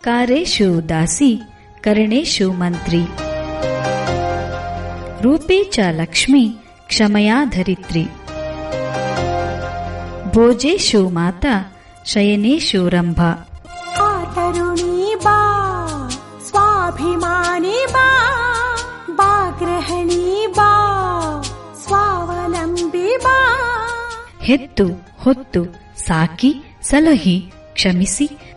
ಕಾರೇಶು ದಾಸಿ ಕರಣೇಶು ಮಂತ್ರಿ ರೂಪೇ ಚ ಲಕ್ಷ್ಮಿ ಕ್ಷಮಯಾ ಧರಿತ್ರಿ ಭೋಜೇಶು ಮಾತಾ ಶಯನೇಶು ರಂಭಾ तरुणी बा स्वाभिमानी बा बा गृहिणी बा स्वावलम्बी बा ಹೆತ್ತು ಹೊತ್ತು ಸಾಕಿ ಸಲಹಿ ಕ್ಷಮಿಸಿ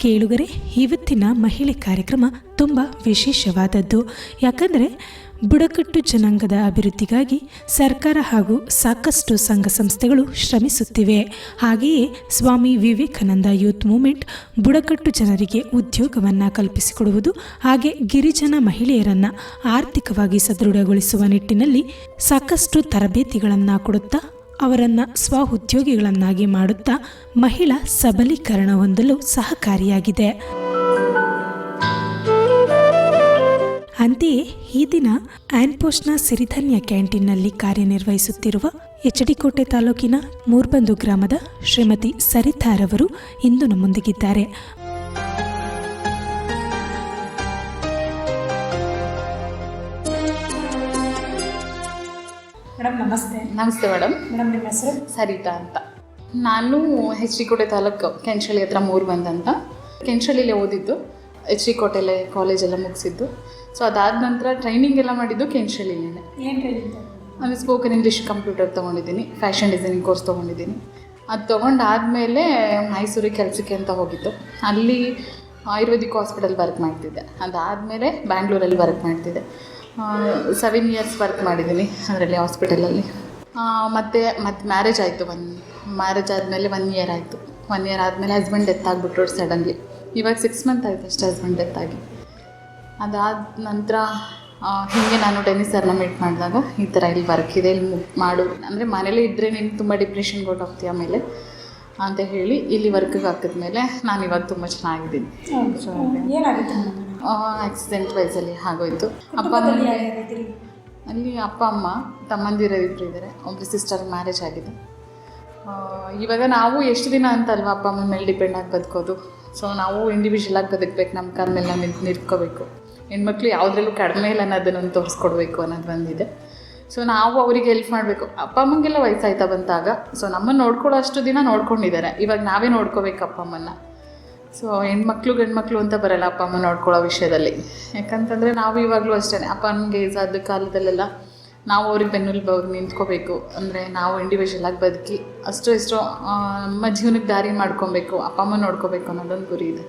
ಕೇಳುಗರೆ, ಇವತ್ತಿನ ಮಹಿಳೆ ಕಾರ್ಯಕ್ರಮ ತುಂಬ ವಿಶೇಷವಾದದ್ದು. ಯಾಕಂದರೆ, ಬುಡಕಟ್ಟು ಜನಾಂಗದ ಅಭಿವೃದ್ಧಿಗಾಗಿ ಸರ್ಕಾರ ಹಾಗೂ ಸಾಕಷ್ಟು ಸಂಘ ಸಂಸ್ಥೆಗಳು ಶ್ರಮಿಸುತ್ತಿವೆ. ಹಾಗೆಯೇ ಸ್ವಾಮಿ ವಿವೇಕಾನಂದ ಯೂತ್ ಮೂವ್ಮೆಂಟ್ ಬುಡಕಟ್ಟು ಜನರಿಗೆ ಉದ್ಯೋಗವನ್ನು ಕಲ್ಪಿಸಿಕೊಡುವುದು ಹಾಗೆ ಗಿರಿಜನ ಮಹಿಳೆಯರನ್ನು ಆರ್ಥಿಕವಾಗಿ ಸದೃಢಗೊಳಿಸುವ ನಿಟ್ಟಿನಲ್ಲಿ ಸಾಕಷ್ಟು ತರಬೇತಿಗಳನ್ನು ಕೊಡುತ್ತಾ ಅವರನ್ನು ಸ್ವಉದ್ಯೋಗಿಗಳನ್ನಾಗಿ ಮಾಡುತ್ತಾ ಮಹಿಳಾ ಸಬಲೀಕರಣ ಹೊಂದಲು ಸಹಕಾರಿಯಾಗಿದೆ. ಅಂತೆಯೇ ಈ ದಿನ ಆನ್ಪೋಸ್ಟ್ನ ಸಿರಿಧನ್ಯ ಕ್ಯಾಂಟೀನ್ನಲ್ಲಿ ಕಾರ್ಯನಿರ್ವಹಿಸುತ್ತಿರುವ ಎಚಡಿಕೋಟೆ ತಾಲೂಕಿನ ಮೂರ್ಬಂದು ಗ್ರಾಮದ ಶ್ರೀಮತಿ ಸರಿತಾರವರು ಇಂದು ನಮ್ಮೊಂದಿಗಿದ್ದಾರೆ. ಮೇಡಮ್ ನಮಸ್ತೆ. ನಮಸ್ತೆ ಮೇಡಮ್. ಮೇಡಮ್ ನಿಮ್ಮ ಹೆಸರು? ಸರಿತಾ ಅಂತ. ನಾನು ಎಚ್ ಡಿ ಕೋಟೆ ತಾಲೂಕು ಕೆಂಚಳ್ಳಿ ಹತ್ರ ಮೂರು ಬಂದಂತ. ಕೆಂಚಳ್ಳಿಲೇ ಓದಿದ್ದು ಎಚ್ ಡಿ ಕೋಟೆಲೆ ಕಾಲೇಜೆಲ್ಲ ಮುಗಿಸಿದ್ದು. ಸೊ ಅದಾದ ನಂತರ ಟ್ರೈನಿಂಗ್ ಎಲ್ಲ ಮಾಡಿದ್ದು ಕೆಂಚಳ್ಳಿಲೇ ಏನು ಟ್ರೈನಿಂಗ್ ನಾನು ಸ್ಪೋಕನ್ ಇಂಗ್ಲೀಷ್ ಕಂಪ್ಯೂಟರ್ ತೊಗೊಂಡಿದ್ದೀನಿ ಫ್ಯಾಷನ್ ಡಿಸೈನಿಂಗ್ ಕೋರ್ಸ್ ತೊಗೊಂಡಿದ್ದೀನಿ. ಅದು ತೊಗೊಂಡಾದಮೇಲೆ ಮೈಸೂರಿಗೆ ಕೆಲಸಕ್ಕೆ ಅಂತ ಹೋಗಿದ್ದು. ಅಲ್ಲಿ ಆಯುರ್ವೇದಿಕ್ ಹಾಸ್ಪಿಟಲ್ ವರ್ಕ್ ಮಾಡ್ತಿದ್ದೆ. ಅದಾದಮೇಲೆ ಬ್ಯಾಂಗ್ಳೂರಲ್ಲಿ ವರ್ಕ್ ಮಾಡ್ತಿದ್ದೆ. ಸೆವೆನ್ ಇಯರ್ಸ್ ವರ್ಕ್ ಮಾಡಿದ್ದೀನಿ ಅದರಲ್ಲಿ ಹಾಸ್ಪಿಟಲಲ್ಲಿ ಮತ್ತು ಮತ್ತು ಮ್ಯಾರೇಜ್ ಆಯಿತು ಒನ್ ಮ್ಯಾರೇಜ್ ಆದಮೇಲೆ ಒನ್ ಇಯರ್ ಆಯಿತು. ಒನ್ ಇಯರ್ ಆದಮೇಲೆ ಹಸ್ಬೆಂಡ್ ಡೆತ್ ಆಗಿಬಿಟ್ರು ಸಡನ್ಲಿ ಇವಾಗ ಸಿಕ್ಸ್ ಮಂತ್ ಆಯಿತು ಅಷ್ಟೇ ಹಸ್ಬೆಂಡ್ ಡೆತ್ ಆಗಿ. ಅದಾದ ನಂತರ ಹೀಗೆ ನಾನು ಟೆನ್ನಿಸರ್ನ ಮೀಟ್ ಮಾಡಿದಾಗ ಈ ಥರ ಇಲ್ಲಿ ವರ್ಕ್ ಇದೆ, ಇಲ್ಲಿ ಮಾಡು. ಅಂದರೆ ಮನೇಲಿ ಇದ್ದರೆ ನೀನು ತುಂಬ ಡಿಪ್ರೆಷನ್ಗೆ ಕೊಟ್ಟೋಗ್ತೀಯ ಆಮೇಲೆ ಅಂತ ಹೇಳಿ ಇಲ್ಲಿ ವರ್ಕಿಗೆ ಹಾಕಿದ್ಮೇಲೆ ನಾನು ಇವಾಗ ತುಂಬ ಚೆನ್ನಾಗಿದ್ದೀನಿ. ಆಕ್ಸಿಡೆಂಟ್ ವೈಸಲ್ಲಿ ಆಗೋಯ್ತು. ಅಪ್ಪ ಅಮ್ಮ ಅಲ್ಲಿ ಅಪ್ಪ ಅಮ್ಮ ತಮ್ಮಂದಿರ ಇಬ್ಬರು ಇದ್ದಾರೆ ಒಬ್ಬರು ಸಿಸ್ಟರ್ ಮ್ಯಾರೇಜ್ ಆಗಿದೆ ಇವಾಗ ನಾವು ಎಷ್ಟು ದಿನ ಅಂತಲ್ವಾ ಅಪ್ಪ ಅಮ್ಮನ ಮೇಲೆ ಡಿಪೆಂಡ್ ಆಗಿ ಬದುಕೋದು? ಸೊ ನಾವು ಇಂಡಿವಿಜುವಲ್ ಆಗಿ ಬದುಕಬೇಕು ನಮ್ಮ ಕಾಲ ಮೇಲೆ ನಾವು ನಿಂತು ನಿಂತ್ಕೋಬೇಕು ಹೆಣ್ಮಕ್ಳು ಯಾವುದ್ರಲ್ಲೂ ಕಡಿಮೆ ಇಲ್ಲ ಅನ್ನೋದನ್ನು ತೋರಿಸ್ಕೊಡ್ಬೇಕು ಅನ್ನೋದು ಬಂದಿದೆ ಸೊ ನಾವು ಅವರಿಗೆ ಹೆಲ್ಪ್ ಮಾಡಬೇಕು. ಅಪ್ಪ ಅಮ್ಮಂಗೆಲ್ಲ ವಯಸ್ಸಾಯ್ತಾ ಬಂತಾಗ ಸೊ ನಮ್ಮನ್ನು ನೋಡ್ಕೊಳ್ಳೋ ಅಷ್ಟು ದಿನ ನೋಡ್ಕೊಂಡಿದ್ದಾರೆ. ಇವಾಗ ನಾವೇ ನೋಡ್ಕೋಬೇಕು ಅಪ್ಪ ಅಮ್ಮನ್ನ. ಸೊ ಹೆಣ್ಮಕ್ಳು ಗಂಡ್ಮಕ್ಳು ಅಂತ ಬರಲ್ಲ ಅಪ್ಪ ಅಮ್ಮ ನೋಡ್ಕೊಳ್ಳೋ ವಿಷಯದಲ್ಲಿ. ಯಾಕಂತಂದರೆ ನಾವು ಇವಾಗಲೂ ಅಷ್ಟೇ ಅಪ್ಪ ಅಮ್ಮಗೆ ಇದಾದ ಕಾಲದಲ್ಲೆಲ್ಲ ನಾವು ಅವ್ರಿಗೆ ಬೆನ್ನೆಲುಬಾಗಿ ನಿಂತ್ಕೋಬೇಕು. ಅಂದರೆ ನಾವು ಇಂಡಿವಿಜುವಲ್ ಆಗಿ ಬದುಕಿ ಅಷ್ಟು ಇಷ್ಟು ನಮ್ಮ ಜೀವನಕ್ಕೆ ದಾರಿ ಮಾಡ್ಕೊಬೇಕು ಅಪ್ಪ ಅಮ್ಮ ನೋಡ್ಕೋಬೇಕು ಅನ್ನೋದೊಂದು ಗುರಿ ಇದೆ.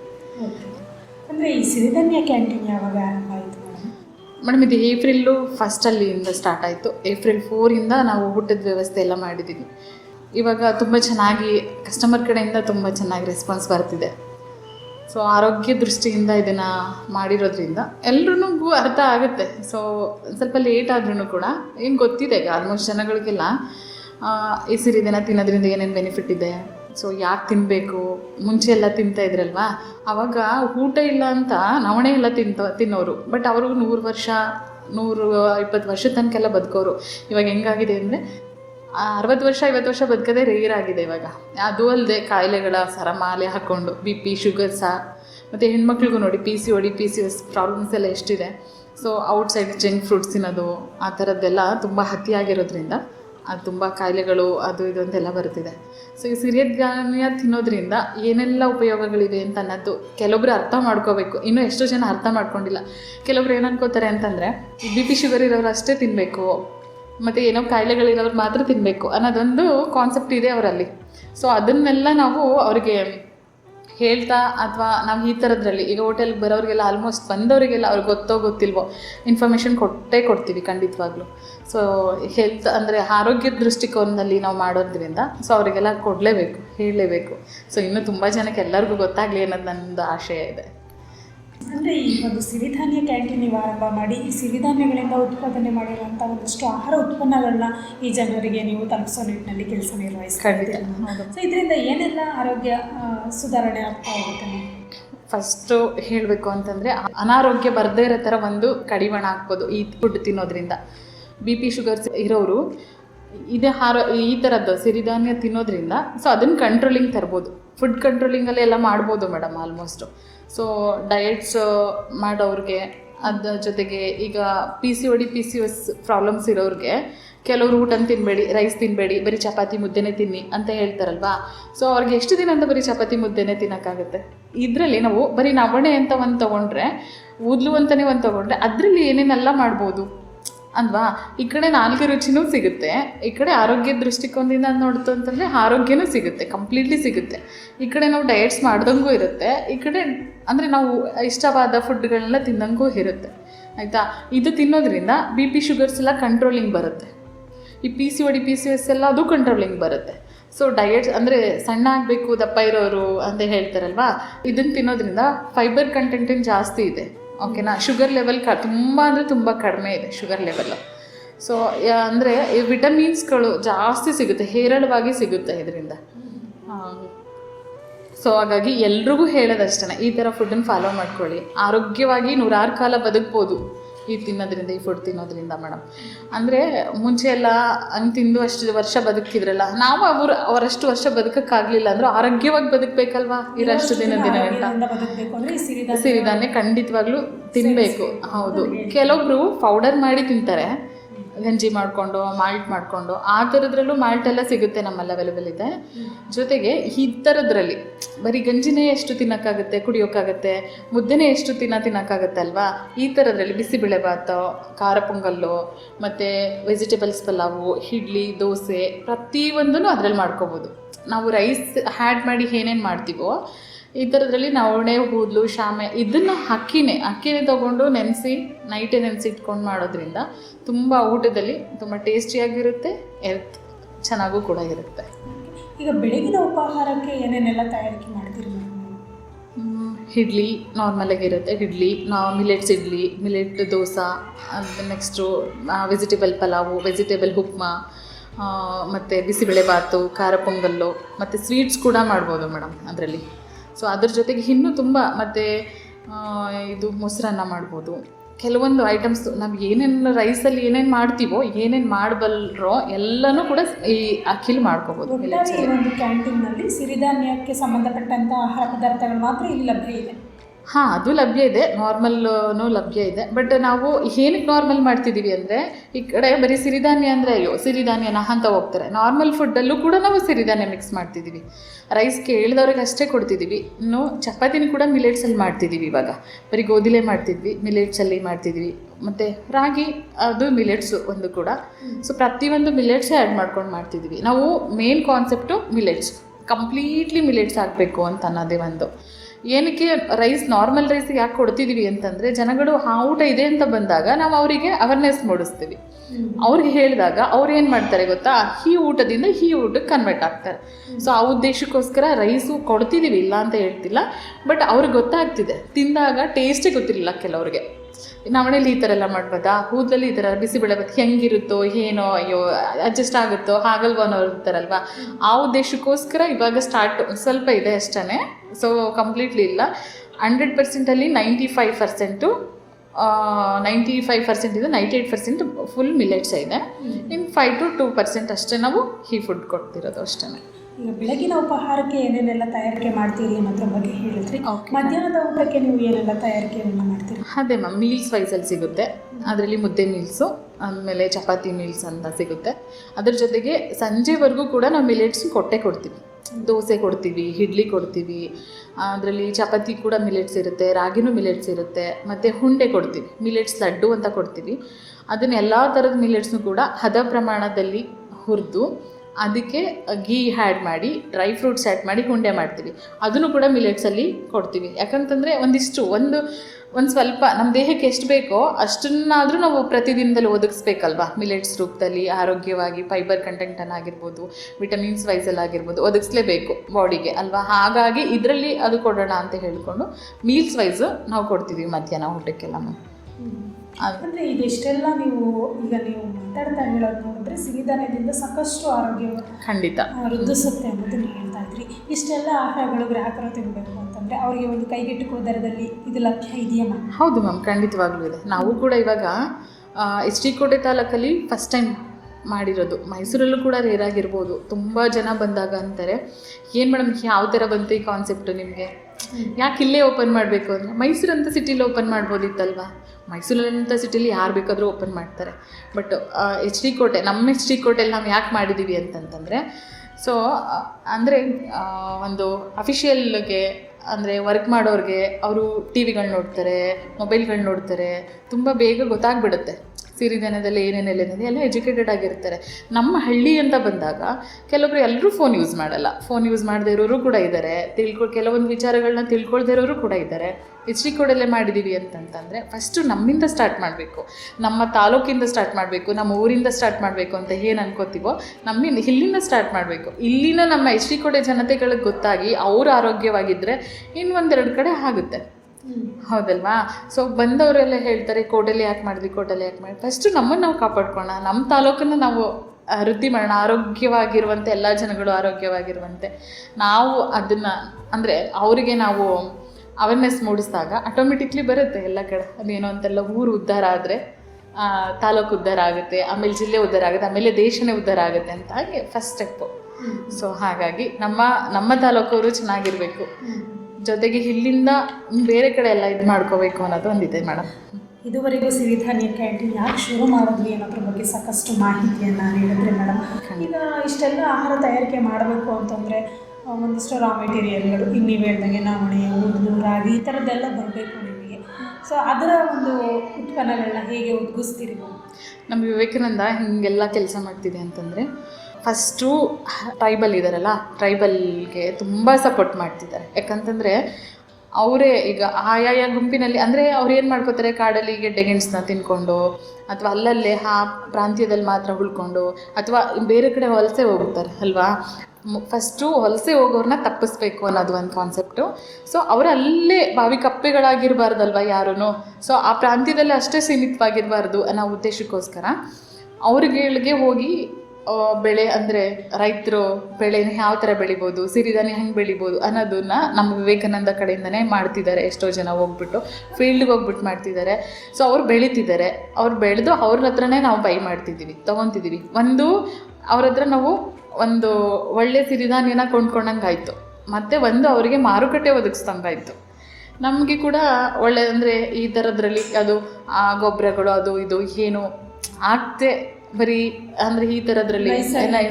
ಅಂದರೆ ಈ ಸಿರಿಧನ್ಯ ಕ್ಯಾಂಟೀನ್ ಯಾವಾಗ ಆರಂಭ ಆಯಿತು ಮೇಡಮ್? ಮೇಡಮ್ ಇದು ಏಪ್ರಿಲ್ಲು ಫಸ್ಟಲ್ಲಿಂದ ಸ್ಟಾರ್ಟ್ ಆಯಿತು. ಏಪ್ರಿಲ್ ಫೋರಿಂದ ನಾವು ಊಟದ ವ್ಯವಸ್ಥೆ ಎಲ್ಲ ಮಾಡಿದ್ದೀವಿ ಇವಾಗ ತುಂಬ ಚೆನ್ನಾಗಿ ಕಸ್ಟಮರ್ ಕಡೆಯಿಂದ ತುಂಬ ಚೆನ್ನಾಗಿ ರೆಸ್ಪಾನ್ಸ್ ಬರ್ತಿದೆ. ಸೊ ಆರೋಗ್ಯ ದೃಷ್ಟಿಯಿಂದ ಇದನ್ನು ಮಾಡಿರೋದ್ರಿಂದ ಎಲ್ರಿಗೂ ಅರ್ಥ ಆಗುತ್ತೆ. ಸೊ ಸ್ವಲ್ಪ ಲೇಟ್ ಆದ್ರೂ ಕೂಡ ಏನು ಗೊತ್ತಿದೆ ಈಗ ಆಲ್ಮೋಸ್ಟ್ ಜನಗಳಿಗೆಲ್ಲ ಈ ಸಿರಿದಿನ ತಿನ್ನೋದ್ರಿಂದ ಏನೇನು ಬೆನಿಫಿಟ್ ಇದೆ? ಸೊ ಯಾಕೆ ತಿನ್ನಬೇಕು ಮುಂಚೆ ಎಲ್ಲ ತಿಂತಾ ಇದ್ರಲ್ವಾ? ಅವಾಗ ಊಟ ಇಲ್ಲ ಅಂತ ನವಣೆ ಎಲ್ಲ ತಿಂತ, ತಿನ್ನೋರು. ಬಟ್ ಅವ್ರಿಗೂ ನೂರು ವರ್ಷ, ನೂರು ಇಪ್ಪತ್ತು ವರ್ಷದ ತನಕ ಎಲ್ಲ ಬದುಕೋರು. ಇವಾಗ ಹೆಂಗಾಗಿದೆ ಅಂದರೆ ಅರವತ್ತು ವರ್ಷ, ಐವತ್ತು ವರ್ಷ ಬದುಕೋದೇ ರೇರ್ ಆಗಿದೆ ಇವಾಗ. ಅದು ಅಲ್ಲದೆ ಕಾಯಿಲೆಗಳ ಸರಮಾಲೆ ಹಾಕ್ಕೊಂಡು ಬಿ ಪಿ ಶುಗರ್ ಸಹ ಮತ್ತು ಹೆಣ್ಮಕ್ಳಿಗೂ ನೋಡಿ P C O D P C S problems ಎಲ್ಲ ಎಷ್ಟಿದೆ. ಸೊ ಔಟ್ಸೈಡ್ ಜಂಕ್ ಫ್ರೂಟ್ಸ್ ತಿನ್ನೋದು ಆ ಥರದ್ದೆಲ್ಲ ತುಂಬ ಹತ್ತಿಯಾಗಿರೋದ್ರಿಂದ ಅದು ತುಂಬ ಕಾಯಿಲೆಗಳು, ಅದು ಇದು ಅಂತೆಲ್ಲ ಬರ್ತಿದೆ ಸೊ ಈ ಸಿರಿಧಾನ್ಯ ತಿನ್ನೋದ್ರಿಂದ ಏನೆಲ್ಲ ಉಪಯೋಗಗಳಿವೆ ಅಂತ ಅನ್ನೋದು ಕೆಲವೊಬ್ರು ಅರ್ಥ ಮಾಡ್ಕೋಬೇಕು. ಇನ್ನೂ ಎಷ್ಟೋ ಜನ ಅರ್ಥ ಮಾಡ್ಕೊಂಡಿಲ್ಲ. ಕೆಲವೊಬ್ರು ಏನು ಅನ್ಕೋತಾರೆ ಅಂತಂದರೆ ಬಿ ಪಿ ಶುಗರ್ ಇರೋರು ಅಷ್ಟೇ ತಿನ್ನಬೇಕು ಮತ್ತು ಏನೋ ಕಾಯಿಲೆಗಳಿರೋರು ಮಾತ್ರ ತಿನ್ನಬೇಕು ಅನ್ನೋದೊಂದು ಕಾನ್ಸೆಪ್ಟ್ ಇದೆ ಅವರಲ್ಲಿ. ಸೊ ಅದನ್ನೆಲ್ಲ ನಾವು ಅವರಿಗೆ ಹೇಳ್ತಾ ಅಥವಾ ನಾವು ಈ ಥರದ್ರಲ್ಲಿ, ಈಗ ಹೋಟೆಲ್ಗೆ ಬರೋರಿಗೆಲ್ಲ ಆಲ್ಮೋಸ್ಟ್ ಬಂದವರಿಗೆಲ್ಲ ಅವ್ರಿಗೆ ಗೊತ್ತೋ ಗೊತ್ತಿಲ್ವೋ ಇನ್ಫಾರ್ಮೇಷನ್ ಕೊಟ್ಟೇ ಕೊಡ್ತೀವಿ ಖಂಡಿತವಾಗ್ಲೂ. ಸೊ ಹೆಲ್ತ್ ಅಂದರೆ ಆರೋಗ್ಯದ ದೃಷ್ಟಿಕೋನದಲ್ಲಿ ನಾವು ಮಾಡೋದ್ರಿಂದ ಸೊ ಅವರಿಗೆಲ್ಲ ಕೊಡಲೇಬೇಕು, ಹೇಳಲೇಬೇಕು. ಸೊ ಇನ್ನೂ ತುಂಬ ಜನಕ್ಕೆ ಎಲ್ಲರಿಗೂ ಗೊತ್ತಾಗಲಿ ಅನ್ನೋದು ನನ್ನದು ಆಶಯ ಇದೆ. ಅಂದರೆ ಈ ಒಂದು ಸಿರಿಧಾನ್ಯ ಕ್ಯಾಂಟೀನ್ ನೀವು ಆರಂಭ ಮಾಡಿ ಈ ಸಿರಿಧಾನ್ಯಗಳಿಂದ ಉತ್ಪಾದನೆ ಮಾಡಿರುವಂಥ ಒಂದಷ್ಟು ಆಹಾರ ಉತ್ಪನ್ನಗಳನ್ನ ಈ ಜನರಿಗೆ ನೀವು ತಲುಪಿಸೋ ನಿಟ್ಟಿನಲ್ಲಿ ಕೆಲಸ ನಿರ್ವಹಿಸ್ಕೊಂಡಿದ್ದೀರಿ. ಸೊ ಇದರಿಂದ ಏನೆಲ್ಲ ಆರೋಗ್ಯ ಸುಧಾರಣೆ ಆಗ್ತಾ ಹೋಗುತ್ತೆ ಫಸ್ಟು ಹೇಳಬೇಕು ಅಂತಂದರೆ ಅನಾರೋಗ್ಯ ಬರದೇ ಇರೋ ಥರ ಒಂದು ಕಡಿವಾಣ ಹಾಕ್ಬೋದು ಈ ಫುಡ್ ತಿನ್ನೋದ್ರಿಂದ. ಬಿ ಪಿ ಶುಗರ್ಸ್ ಇರೋರು ಇದೇ ಹಾರ ಈ ಥರದ್ದು ಸಿರಿಧಾನ್ಯ ತಿನ್ನೋದ್ರಿಂದ ಸೊ ಅದನ್ನು ಕಂಟ್ರೋಲಿಂಗ್ ತರ್ಬೋದು. ಫುಡ್ ಕಂಟ್ರೋಲಿಂಗಲ್ಲಿ ಎಲ್ಲ ಮಾಡ್ಬೋದು ಮೇಡಮ್ ಆಲ್ಮೋಸ್ಟು ಸೊ ಡಯಟ್ಸ್ ಮಾಡೋರಿಗೆ ಅದ ಜೊತೆಗೆ ಈಗ P C O D P C S problems ಇರೋರಿಗೆ ಕೆಲವರು ಊಟನ ತಿನ್ನಬೇಡಿ ರೈಸ್ ತಿನ್ನಬೇಡಿ ಬರೀ ಚಪಾತಿ ಮುದ್ದೆನೇ ತಿನ್ನಿ ಅಂತ ಹೇಳ್ತಾರಲ್ವಾ? ಸೊ ಅವ್ರಿಗೆ ಎಷ್ಟು ದಿನ ಅಂತ ಬರೀ ಚಪಾತಿ ಮುದ್ದೆನೇ ತಿನ್ನೋಕ್ಕಾಗುತ್ತೆ? ಇದರಲ್ಲಿ ನಾವು ಬರೀ ನವಣೆ ಅಂತ ಒಂದು ತೊಗೊಂಡ್ರೆ ಊದ್ಲು ಅಂತಲೇ ಒಂದು ತೊಗೊಂಡ್ರೆ, ಅದರಲ್ಲಿ ಏನೇನೆಲ್ಲ ಮಾಡ್ಬೋದು? ಅಲ್ವಾ? ಈ ಕಡೆ ನಾಲ್ಕು ರುಚಿನೂ ಸಿಗುತ್ತೆ. ಈ ಕಡೆ ಆರೋಗ್ಯ ದೃಷ್ಟಿಕೋನದಿಂದ ನೋಡ್ತು ಅಂತಂದರೆ ಆರೋಗ್ಯನೂ ಸಿಗುತ್ತೆ ಕಂಪ್ಲೀಟ್ಲಿ ಸಿಗುತ್ತೆ. ಈ ಕಡೆ ನಾವು ಡಯಟ್ಸ್ ಮಾಡ್ದಂಗೂ ಇರುತ್ತೆ. ಈ ಕಡೆ ಅಂದರೆ ನಾವು ಇಷ್ಟವಾದ ಫುಡ್ಗಳನ್ನೆಲ್ಲ ತಿನ್ನಂಗೂ ಇರುತ್ತೆ. ಆಯಿತಾ? ಇದು ತಿನ್ನೋದ್ರಿಂದ ಬಿ ಪಿ ಶುಗರ್ಸ್ ಎಲ್ಲ ಕಂಟ್ರೋಲಿಂಗ್ ಬರುತ್ತೆ. ಈ P C O D P C O S ಅದು ಕಂಟ್ರೋಲಿಂಗ್ ಬರುತ್ತೆ. ಸೊ ಡಯಟ್ಸ್ ಅಂದರೆ ಸಣ್ಣ ಆಗಬೇಕು ದಪ್ಪ ಇರೋರು ಅಂತ ಹೇಳ್ತಾರಲ್ವಾ? ಇದನ್ನು ತಿನ್ನೋದ್ರಿಂದ ಫೈಬರ್ ಕಂಟೆಂಟೇನು ಜಾಸ್ತಿ ಇದೆ. ಓಕೆನಾ ಶುಗರ್ ಲೆವೆಲ್ ಕ, ತುಂಬ ಅಂದರೆ ತುಂಬ ಕಡಿಮೆ ಇದೆ ಶುಗರ್ ಲೆವೆಲ್ಲು ಸೊ ಅಂದರೆ ವಿಟಮಿನ್ಸ್ಗಳು ಜಾಸ್ತಿ ಸಿಗುತ್ತೆ, ಹೇರಳವಾಗಿ ಸಿಗುತ್ತೆ ಇದರಿಂದ. ಸೊ ಹಾಗಾಗಿ ಎಲ್ರಿಗೂ ಹೇಳೋದಷ್ಟೇ ಈ ಥರ ಫುಡ್ಡನ್ನು ಫಾಲೋ ಮಾಡ್ಕೊಳ್ಳಿ. ಆರೋಗ್ಯವಾಗಿ ನೂರಾರು ಕಾಲ ಬದುಕ್ಬೋದು. ಈ ತಿನ್ನೋದ್ರಿಂದ ಈ ಫುಡ್ ತಿನ್ನೋದ್ರಿಂದ ಮೇಡಮ್ ಅಂದರೆ ಮುಂಚೆ ಎಲ್ಲ ಹಂಗೆ ತಿಂದು ಅಷ್ಟು ವರ್ಷ ಬದುಕಿದ್ರಲ್ಲ ನಾವು ಅವರು ಅವರಷ್ಟು ವರ್ಷ ಬದುಕಕ್ಕಾಗಲಿಲ್ಲ ಅಂದ್ರೆ ಆರೋಗ್ಯವಾಗಿ ಬದುಕಬೇಕಲ್ವಾ ಇರಷ್ಟು ದಿನ ದಿನ ಅಂತ ಸಿರಿಧಾನ್ಯ ಖಂಡಿತವಾಗ್ಲೂ ತಿನ್ನಬೇಕು ಹೌದು. ಕೆಲವೊಬ್ರು ಪೌಡರ್ ಮಾಡಿ ತಿಂತಾರೆ. ಗಂಜಿ ಮಾಡಿಕೊಂಡು ಮಾಲ್ಟ್ ಮಾಡಿಕೊಂಡು, ಆ ಥರದ್ರಲ್ಲೂ ಮಾಲ್ಟ್ ಎಲ್ಲ ಸಿಗುತ್ತೆ ನಮ್ಮಲ್ಲಿ ಅವೈಲೇಬಲ್ ಇದೆ. ಜೊತೆಗೆ ಈ ಥರದ್ರಲ್ಲಿ ಬರೀ ಗಂಜಿನೇ ಎಷ್ಟು ತಿನ್ನೋಕ್ಕಾಗುತ್ತೆ, ಕುಡಿಯೋಕ್ಕಾಗುತ್ತೆ, ಮುದ್ದೆನೇ ಎಷ್ಟು ತಿನ್ನ ತಿನ್ನೋಕ್ಕಾಗುತ್ತೆ ಅಲ್ವಾ? ಈ ಥರದ್ರಲ್ಲಿ ಬಿಸಿಬೇಳೆಭಾತು ಖಾರ ಪೊಂಗಲ್ಲು, ಮತ್ತು ವೆಜಿಟೇಬಲ್ಸ್ ಪಲಾವು, ಇಡ್ಲಿ, ದೋಸೆ ಪ್ರತಿಯೊಂದನ್ನು ಅದರಲ್ಲಿ ಮಾಡ್ಕೋಬೋದು. ನಾವು ರೈಸ್ ಹ್ಯಾಡ್ ಮಾಡಿ ಏನೇನು ಮಾಡ್ತೀವೋ ಈ ಥರದ್ರಲ್ಲಿ ನವಣೆ ಕೂದಲು ಶಾಮೆ ಇದನ್ನು ಅಕ್ಕಿನೇ ಅಕ್ಕಿನೇ ತೊಗೊಂಡು ನೆನೆಸಿ ನೈಟೇ ನೆನೆಸಿ ಇಟ್ಕೊಂಡು ಮಾಡೋದ್ರಿಂದ ತುಂಬ ಊಟದಲ್ಲಿ ತುಂಬ ಟೇಸ್ಟಿಯಾಗಿರುತ್ತೆ ಹೆಲ್ತ್ ಚೆನ್ನಾಗೂ ಕೂಡ ಇರುತ್ತೆ. ಈಗ ಬೆಳಗಿನ ಉಪಹಾರಕ್ಕೆ ಏನೇನೆಲ್ಲ ತಯಾರಿಕೆ ಮಾಡ್ತೀರಿ ಇಡ್ಲಿ ನಾರ್ಮಲಾಗಿರುತ್ತೆ ಇಡ್ಲಿ ನಾ millets idli millet dosa next vegetable pulao vegetable upma ಮತ್ತು ಬಿಸಿಬೇಳೆಬಾತು ಖಾರ ಪೊಂಗಲ್ಲು ಮತ್ತು ಸ್ವೀಟ್ಸ್ ಕೂಡ ಮಾಡ್ಬೋದು ಮೇಡಮ್ ಅದರಲ್ಲಿ. ಸೊ ಅದ್ರ ಜೊತೆಗೆ ಇನ್ನೂ ತುಂಬ ಮತ್ತು ಇದು ಮೊಸರನ್ನ ಮಾಡ್ಬೋದು. ಕೆಲವೊಂದು ಐಟಮ್ಸ್ ನಾವು ಏನೇನು ರೈಸಲ್ಲಿ ಏನೇನು ಮಾಡ್ತೀವೋ ಏನೇನು ಮಾಡಬಲ್ರೋ ಎಲ್ಲನೂ ಕೂಡ ಈ ಅಕ್ಕಿಲಿ ಮಾಡ್ಕೋಬೋದು ಒಂದು ಕ್ಯಾಂಟೀನ್ನಲ್ಲಿ ಸಿರಿಧಾನ್ಯಕ್ಕೆ ಸಂಬಂಧಪಟ್ಟಂಥ ಆಹಾರ ಪದಾರ್ಥಗಳು ಮಾತ್ರ ಇಲ್ಲಿ ಲಭ್ಯ ಇದೆ. ಹಾಂ ಅದು ಲಭ್ಯ ಇದೆ. ನಾರ್ಮಲ್ಲೂ ಲಭ್ಯ ಇದೆ. ಬಟ್ ನಾವು ಏನಕ್ಕೆ ನಾರ್ಮಲ್ ಮಾಡ್ತಿದ್ದೀವಿ ಅಂದರೆ ಈ ಕಡೆ ಬರೀ ಸಿರಿಧಾನ್ಯ ಅಂದರೆ ಅಯ್ಯೋ ಸಿರಿಧಾನ್ಯನ ಅಂತ ಹೋಗ್ತಾರೆ. ನಾರ್ಮಲ್ ಫುಡ್ಡಲ್ಲೂ ಕೂಡ ನಾವು ಸಿರಿಧಾನ್ಯ ಮಿಕ್ಸ್ ಮಾಡ್ತಿದ್ದೀವಿ ರೈಸ್ ಕೇಳಿದವ್ರಿಗೆ ಅಷ್ಟೇ ಕೊಡ್ತಿದ್ದೀವಿ ಇನ್ನು ಚಪಾತಿನೂ ಕೂಡ ಮಿಲೆಟ್ಸಲ್ಲಿ ಮಾಡ್ತಿದ್ದೀವಿ ಇವಾಗ. ಬರೀ ಗೋಧಿಲೇ ಮಾಡ್ತಿದ್ವಿ ಮಿಲೆಟ್ಸಲ್ಲಿ ಮಾಡ್ತಿದ್ವಿ. ಮತ್ತು ರಾಗಿ ಅದು ಮಿಲೆಟ್ಸು ಒಂದು ಕೂಡ. ಸೊ ಪ್ರತಿಯೊಂದು ಮಿಲೆಟ್ಸೇ ಆ್ಯಡ್ ಮಾಡ್ಕೊಂಡು ಮಾಡ್ತಿದ್ವಿ. ನಾವು main concept millets completely millets ಆಗಬೇಕು ಅಂತ ಅನ್ನೋದೇ ಒಂದು. ಏನಕ್ಕೆ ರೈಸ್ ನಾರ್ಮಲ್ ರೈಸ್ ಯಾಕೆ ಕೊಡ್ತಿದ್ದೀವಿ ಅಂತಂದರೆ ಜನಗಳು ಆ ಊಟ ಇದೆ ಅಂತ ಬಂದಾಗ ನಾವು ಅವರಿಗೆ ಅವೇರ್ನೆಸ್ ಮೂಡಿಸ್ತೀವಿ. ಅವ್ರಿಗೆ ಹೇಳಿದಾಗ ಅವ್ರು ಏನು ಮಾಡ್ತಾರೆ ಗೊತ್ತಾ? ಈ ಊಟದಿಂದ ಈ ಊಟಕ್ಕೆ ಕನ್ವರ್ಟ್ ಆಗ್ತಾರೆ. ಸೊ ಆ ಉದ್ದೇಶಕ್ಕೋಸ್ಕರ ರೈಸು ಕೊಡ್ತಿದ್ದೀವಿ ಇಲ್ಲ ಅಂತ ಹೇಳ್ತಿಲ್ಲ. ಬಟ್ ಅವ್ರಿಗೆ ಗೊತ್ತಾಗ್ತಿದೆ. ತಿಂದಾಗ ಟೇಸ್ಟೇ ಗೊತ್ತಿರಲಿಲ್ಲ ಕೆಲವ್ರಿಗೆ. ನವಣೆಲಿ ಈ ಥರ ಎಲ್ಲ ಮಾಡ್ಬೋದಾ? ಕೂದಲಲ್ಲಿ ಈ ಥರ ಬಿಸಿಬೇಳೆ ಭಾತ್ ಹೆಂಗಿರುತ್ತೋ ಏನೋ ಅಯ್ಯೋ ಅಡ್ಜಸ್ಟ್ ಆಗುತ್ತೋ ಹಾಗಲ್ವೋ ಅನ್ನೋರು ಇರ್ತಾರಲ್ವ ಆ ಉದ್ದೇಶಕ್ಕೋಸ್ಕರ ಇವಾಗ ಸ್ಟಾರ್ಟ್ ಸ್ವಲ್ಪ ಇದೆ ಅಷ್ಟೇ ಸೊ ಕಂಪ್ಲೀಟ್ಲಿ ಇಲ್ಲ. Hundred ಪರ್ಸೆಂಟಲ್ಲಿ ninety five percent ninety five percent ಇದೆ ninety eight percent full millets ಇದೆ ಇನ್ನು ಫೈವ್ ಟು ಟೂ ಪರ್ಸೆಂಟ್ ಅಷ್ಟೇ ನಾವು ಈ ಫುಡ್ ಕೊಡ್ತಿರೋದು ಅಷ್ಟೇ ಈಗ ಬೆಳಗಿನ ಉಪಹಾರಕ್ಕೆ ಏನೇನೆಲ್ಲ ತಯಾರಿಕೆ ಮಾಡ್ತೀರಿ ಅನ್ನೋದ್ರ ಬಗ್ಗೆ ಹೇಳಿದ್ರಿ. ಮಧ್ಯಾಹ್ನದ ಊಟಕ್ಕೆ ನೀವು ಏನೆಲ್ಲ ತಯಾರಿಕೆಯನ್ನು ಮಾಡ್ತೀರಿ? ಅದೇ ಮ್ಯಾಮ್ ಮೀಲ್ಸ್ ವೈಸಲ್ಲಿ ಸಿಗುತ್ತೆ. ಅದರಲ್ಲಿ ಮುದ್ದೆ ಮೀಲ್ಸು ಆಮೇಲೆ ಚಪಾತಿ ಮೀಲ್ಸ್ ಅಂತ ಸಿಗುತ್ತೆ. ಅದ್ರ ಜೊತೆಗೆ ಸಂಜೆವರೆಗೂ ಕೂಡ ನಾವು ಮಿಲೆಟ್ಸ್ ಕೊಟ್ಟೆ ಕೊಡ್ತೀವಿ. ದೋಸೆ ಕೊಡ್ತೀವಿ ಇಡ್ಲಿ ಕೊಡ್ತೀವಿ. ಅದರಲ್ಲಿ ಚಪಾತಿ ಕೂಡ ಮಿಲೆಟ್ಸ್ ಇರುತ್ತೆ ರಾಗಿನೂ ಮಿಲೆಟ್ಸ್ ಇರುತ್ತೆ. ಮತ್ತು ಹುಂಡೆ ಕೊಡ್ತೀವಿ. ಮಿಲೆಟ್ಸ್ ಲಡ್ಡು ಅಂತ ಕೊಡ್ತೀವಿ. ಅದನ್ನ ಎಲ್ಲ ಥರದ ಮಿಲೆಟ್ಸ್ನು ಕೂಡ ಹದ ಪ್ರಮಾಣದಲ್ಲಿ ಹುರಿದು ಅದಕ್ಕೆ ಘೀ ಆ್ಯಡ್ ಮಾಡಿ ಡ್ರೈ ಫ್ರೂಟ್ಸ್ ಆ್ಯಡ್ ಮಾಡಿ ಉಂಡೆ ಮಾಡ್ತೀವಿ. ಅದನ್ನು ಕೂಡ ಮಿಲೆಟ್ಸಲ್ಲಿ ಕೊಡ್ತೀವಿ. ಯಾಕಂತಂದರೆ ಒಂದಿಷ್ಟು, ಒಂದು ಒಂದು ಸ್ವಲ್ಪ ನಮ್ಮ ದೇಹಕ್ಕೆ ಎಷ್ಟು ಬೇಕೋ ಅಷ್ಟನ್ನಾದರೂ ನಾವು ಪ್ರತಿದಿನದಲ್ಲಿ ಒದಗಿಸ್ಬೇಕಲ್ವಾ? ಮಿಲೆಟ್ಸ್ ರೂಪದಲ್ಲಿ ಆರೋಗ್ಯವಾಗಿ ಫೈಬರ್ ಕಂಟೆಂಟನ್ನು ಆಗಿರ್ಬೋದು ವಿಟಮಿನ್ಸ್ ವೈಸಲ್ಲಿ ಆಗಿರ್ಬೋದು ಒದಗಿಸ್ಲೇಬೇಕು ಬಾಡಿಗೆ ಅಲ್ವಾ? ಹಾಗಾಗಿ ಇದರಲ್ಲಿ ಅದು ಕೊಡೋಣ ಅಂತ ಹೇಳಿಕೊಂಡು ಮೀಲ್ಸ್ ವೈಸು ನಾವು ಕೊಡ್ತೀವಿ ಮಧ್ಯಾಹ್ನ ಊಟಕ್ಕೆಲ್ಲ. ಅಂದರೆ ಇದೆಷ್ಟೆಲ್ಲ ನೀವು ಈಗ ನೀವು ಮಾತಾಡ್ತಾ ಹೇಳೋದು ನೋಡಿದ್ರೆ ಸಿರಿಧಾನ್ಯದಿಂದ ಸಾಕಷ್ಟು ಆರೋಗ್ಯ ಖಂಡಿತ. ವೃದ್ಧಿಸುತ್ತೆ ನೀವು ಹೇಳ್ತಾ ಇದ್ರಿ. ಇಷ್ಟೆಲ್ಲ ಆಹಾರಗಳು ಗ್ರಾಹಕರು ತಿನ್ನಬೇಕು ಅಂತಂದರೆ ಅವರಿಗೆ ಒಂದು ಕೈಗೆಟುಕುವ ದರದಲ್ಲಿ ಇದು ಲಭ್ಯ ಇದೆಯಮ್ಮ ಹೌದು ಮ್ಯಾಮ್ ಖಂಡಿತವಾಗ್ಲೂ ಇದೆ. ನಾವು ಕೂಡ ಇವಾಗ ಎಸ್ ಟಿ ಕೋಟೆ ತಾಲೂಕಲ್ಲಿ ಫಸ್ಟ್ ಟೈಮ್ ಮಾಡಿರೋದು. ಮೈಸೂರಲ್ಲೂ ಕೂಡ ರೇರ್ ಆಗಿರ್ಬೋದು. ತುಂಬ ಜನ ಬಂದಾಗ ಅಂತಾರೆ. ಏನು ಮೇಡಮ್ ಯಾವ ಥರ ಬಂತು ಈ ಕಾನ್ಸೆಪ್ಟು ನಿಮಗೆ? ಯಾಕೆ ಇಲ್ಲೇ ಓಪನ್ ಮಾಡಬೇಕು ಅಂದರೆ? ಮೈಸೂರಂಥ ಸಿಟಿಲಿ ಓಪನ್ ಮಾಡ್ಬೋದಿತ್ತಲ್ವಾ? ಮೈಸೂರಂಥ ಸಿಟಿಲಿ ಯಾರು ಬೇಕಾದರೂ ಓಪನ್ ಮಾಡ್ತಾರೆ. ಬಟ್ ಎಚ್ ಡಿ ಕೋಟೆ ನಮ್ಮ ಎಚ್ ಡಿ ಕೋಟೆಲಿ ನಾವು ಯಾಕೆ ಮಾಡಿದ್ದೀವಿ ಅಂತಂತಂದರೆ ಸೊ ಅಂದರೆ ಒಂದು ಅಫಿಷಿಯಲ್ಗೆ ಅಂದರೆ ವರ್ಕ್ ಮಾಡೋರಿಗೆ ಅವರು ಟಿ ವಿಗಳು ನೋಡ್ತಾರೆ ಮೊಬೈಲ್ಗಳು ನೋಡ್ತಾರೆ, ತುಂಬ ಬೇಗ ಗೊತ್ತಾಗ್ಬಿಡುತ್ತೆ. ಸಿರಿಧಾನ್ಯದಲ್ಲಿ ಏನೇನೆಲ್ಲ ಎಲ್ಲ ಎಜುಕೇಟೆಡ್ ಆಗಿರ್ತಾರೆ. ನಮ್ಮ ಹಳ್ಳಿ ಅಂತ ಬಂದಾಗ ಕೆಲವೊಬ್ರು ಎಲ್ಲರೂ ಫೋನ್ ಯೂಸ್ ಮಾಡಲ್ಲ. ಫೋನ್ ಯೂಸ್ ಮಾಡದೇ ಇರೋರು ಕೂಡ ಇದ್ದಾರೆ ತಿಳ್ಕೊ, ಕೆಲವೊಂದು ವಿಚಾರಗಳನ್ನ ತಿಳ್ಕೊಳ್ದೇ ಇರೋರು ಕೂಡ ಇದ್ದಾರೆ ಎಚ್ ಡಿ ಕೋಡಲ್ಲೇ ಮಾಡಿದ್ದೀವಿ ಅಂತಂತಂದರೆ ಫಸ್ಟು ನಮ್ಮಿಂದ ಸ್ಟಾರ್ಟ್ ಮಾಡಬೇಕು. ನಮ್ಮ ತಾಲೂಕಿಂದ ಸ್ಟಾರ್ಟ್ ಮಾಡಬೇಕು, ನಮ್ಮ ಊರಿಂದ ಸ್ಟಾರ್ಟ್ ಮಾಡಬೇಕು ಅಂತ ಏನು ಅನ್ಕೋತೀವೋ ನಮ್ಮಿಂದ ಇಲ್ಲಿಂದ ಸ್ಟಾರ್ಟ್ ಮಾಡಬೇಕು. ಇಲ್ಲಿನ ನಮ್ಮ ಎಚ್ ಡಿ ಕೋಡೆ ಜನತೆಗಳಿಗೆ ಗೊತ್ತಾಗಿ ಅವರು ಆರೋಗ್ಯವಾಗಿದ್ದರೆ ಇನ್ನೊಂದೆರಡು ಕಡೆ ಆಗುತ್ತೆ. ಹೌದಲ್ವಾ? ಸೊ ಬಂದವರೆಲ್ಲ ಹೇಳ್ತಾರೆ ಕೋಟಲ್ಲಿ ಯಾಕೆ ಮಾಡಿದ್ವಿ ಕೋಟಲ್ಲಿ ಯಾಕೆ ಮಾಡಿ ಫಸ್ಟು ನಮ್ಮನ್ನು ನಾವು ಕಾಪಾಡ್ಕೊಳ್ಳೋಣ. ನಮ್ಮ ತಾಲೂಕನ್ನು ನಾವು ವೃದ್ಧಿ ಮಾಡೋಣ. ಆರೋಗ್ಯವಾಗಿರುವಂತೆ, ಎಲ್ಲ ಜನಗಳು ಆರೋಗ್ಯವಾಗಿರುವಂತೆ. ನಾವು ಅದನ್ನು, ಅಂದರೆ ಅವರಿಗೆ ನಾವು ಅವೇರ್ನೆಸ್ ಮೂಡಿಸಿದಾಗ ಆಟೋಮೆಟಿಕ್ಲಿ ಬರುತ್ತೆ ಎಲ್ಲ ಕಡೆ. ಅದೇನೋ ಅಂತೆಲ್ಲ ಊರು ಉದ್ಧಾರ ಆದರೆ ತಾಲೂಕು ಉದ್ಧಾರ ಆಗುತ್ತೆ, ಆಮೇಲೆ ಜಿಲ್ಲೆ ಉದ್ಧಾರ ಆಗುತ್ತೆ, ಆಮೇಲೆ ದೇಶನೇ ಉದ್ಧಾರ ಆಗುತ್ತೆ ಅಂತ ಹಾಗೆ ಫಸ್ಟ್ ಸ್ಟೆಪ್ಪು ಸೊ ಹಾಗಾಗಿ ನಮ್ಮ ನಮ್ಮ ತಾಲೂಕವರು ಚೆನ್ನಾಗಿರಬೇಕು. ಜೊತೆಗೆ ಇಲ್ಲಿಂದ ಬೇರೆ ಕಡೆ ಎಲ್ಲ ಇದು ಮಾಡ್ಕೋಬೇಕು ಅನ್ನೋದು ಒಂದಿದೆ ಮೇಡಮ್ ಇದುವರೆಗೂ ಸಿರಿಧಾನ್ಯ ಕ್ಯಾಂಟೀನ್ ಯಾಕೆ ಶುರು ಮಾಡಿದ್ವಿ ಅನ್ನೋದ್ರ ಬಗ್ಗೆ ಸಾಕಷ್ಟು ಮಾಹಿತಿಯನ್ನು ಹೇಳಿದ್ರೆ ಮೇಡಮ್ ಈಗ ಇಷ್ಟೆಲ್ಲ ಆಹಾರ ತಯಾರಿಕೆ ಮಾಡಬೇಕು ಅಂತಂದರೆ ಒಂದಿಷ್ಟು ರಾ ಮೆಟೀರಿಯಲ್ಗಳು ಈಗ ನೀವು ಹೇಳ್ದಂಗೆ ನವಣೆ, ಉದ್ದು, ರಾಗಿ, ಈ ಥರದ್ದೆಲ್ಲ ಬರಬೇಕು ನಿಮಗೆ. ಸೊ ಅದರ ಒಂದು ಉತ್ಪನ್ನಗಳನ್ನ ಹೇಗೆ ಒದಗಿಸ್ತೀರಿ ನೀವು? ನಮ್ಮ ವಿವೇಕಾನಂದ ಹಿಂಗೆಲ್ಲ ಕೆಲಸ ಮಾಡ್ತಿದೆ ಅಂತಂದರೆ ಫಸ್ಟು ಟ್ರೈಬಲ್ ಇದ್ದಾರಲ್ಲ ಟ್ರೈಬಲ್ಗೆ ತುಂಬ ಸಪೋರ್ಟ್ ಮಾಡ್ತಿದ್ದಾರೆ. ಯಾಕಂತಂದರೆ ಅವರೇ ಈಗ ಆಯಾಯ ಗುಂಪಿನಲ್ಲಿ, ಅಂದರೆ ಅವ್ರು ಏನು ಮಾಡ್ಕೋತಾರೆ, ಕಾಡಲ್ಲಿ ಗೆಣಸನ್ನ ತಿನ್ಕೊಂಡು, ಅಥವಾ ಅಲ್ಲಲ್ಲೇ ಆ ಪ್ರಾಂತ್ಯದಲ್ಲಿ ಮಾತ್ರ ಉಳ್ಕೊಂಡು, ಅಥವಾ ಬೇರೆ ಕಡೆ ವಲಸೆ ಹೋಗ್ತಾರೆ ಅಲ್ವಾ? ಫಸ್ಟು ಹೊಲಸೆ ಹೋಗೋರನ್ನ ತಪ್ಪಿಸ್ಬೇಕು ಅನ್ನೋದು ಒಂದು ಕಾನ್ಸೆಪ್ಟು ಸೊ ಅವರು ಅಲ್ಲೇ ಬಾವಿ ಕಪ್ಪೆಗಳಾಗಿರಬಾರ್ದಲ್ವ ಯಾರೂ ಸೊ ಆ ಪ್ರಾಂತ್ಯದಲ್ಲಿ ಅಷ್ಟೇ ಸೀಮಿತವಾಗಿರಬಾರ್ದು ಅನ್ನೋ ಉದ್ದೇಶಕ್ಕೋಸ್ಕರ ಅವ್ರಿಗೆ ಹೋಗಿ ಬೆಳೆ ಅಂದರೆ ರೈತರು ಬೆಳೆನ ಯಾವ ಥರ ಬೆಳಿಬೋದು, ಸಿರಿಧಾನ್ಯ ಹೆಂಗೆ ಬೆಳಿಬೋದು ಅನ್ನೋದನ್ನ ನಮ್ಮ ವಿವೇಕಾನಂದ ಕಡೆಯಿಂದನೇ ಮಾಡ್ತಿದ್ದಾರೆ. ಎಷ್ಟೋ ಜನ ಹೋಗ್ಬಿಟ್ಟು ಫೀಲ್ಡ್ಗೆ ಹೋಗ್ಬಿಟ್ಟು ಮಾಡ್ತಿದ್ದಾರೆ. ಸೊ ಅವ್ರು ಬೆಳೀತಿದ್ದಾರೆ. ಅವ್ರು ಬೆಳೆದು ಅವ್ರ ಹತ್ರನೇ ನಾವು ಬೈ ಮಾಡ್ತಿದ್ದೀವಿ, ತೊಗೊತಿದ್ದೀವಿ. ಒಂದು ಅವ್ರ ಹತ್ರ ನಾವು ಒಂದು ಒಳ್ಳೆ ಸಿರಿಧಾನ್ಯನ ಕೊಂಡ್ಕೊಂಡಂಗಾಯ್ತು. ಮತ್ತೆ ಒಂದು ಅವರಿಗೆ ಮಾರುಕಟ್ಟೆ ಒದಗಿಸ್ದಂಗಾಯಿತು. ನಮಗೆ ಕೂಡ ಒಳ್ಳೆ ಅಂದರೆ ಈ ಥರದ್ರಲ್ಲಿ ಅದು ಆ ಗೊಬ್ಬರಗಳು ಅದು ಇದು ಏನು ಆಗ್ತೆ ಬರೀ ಅಂದರೆ ಈ ಥರದ್ರಲ್ಲಿ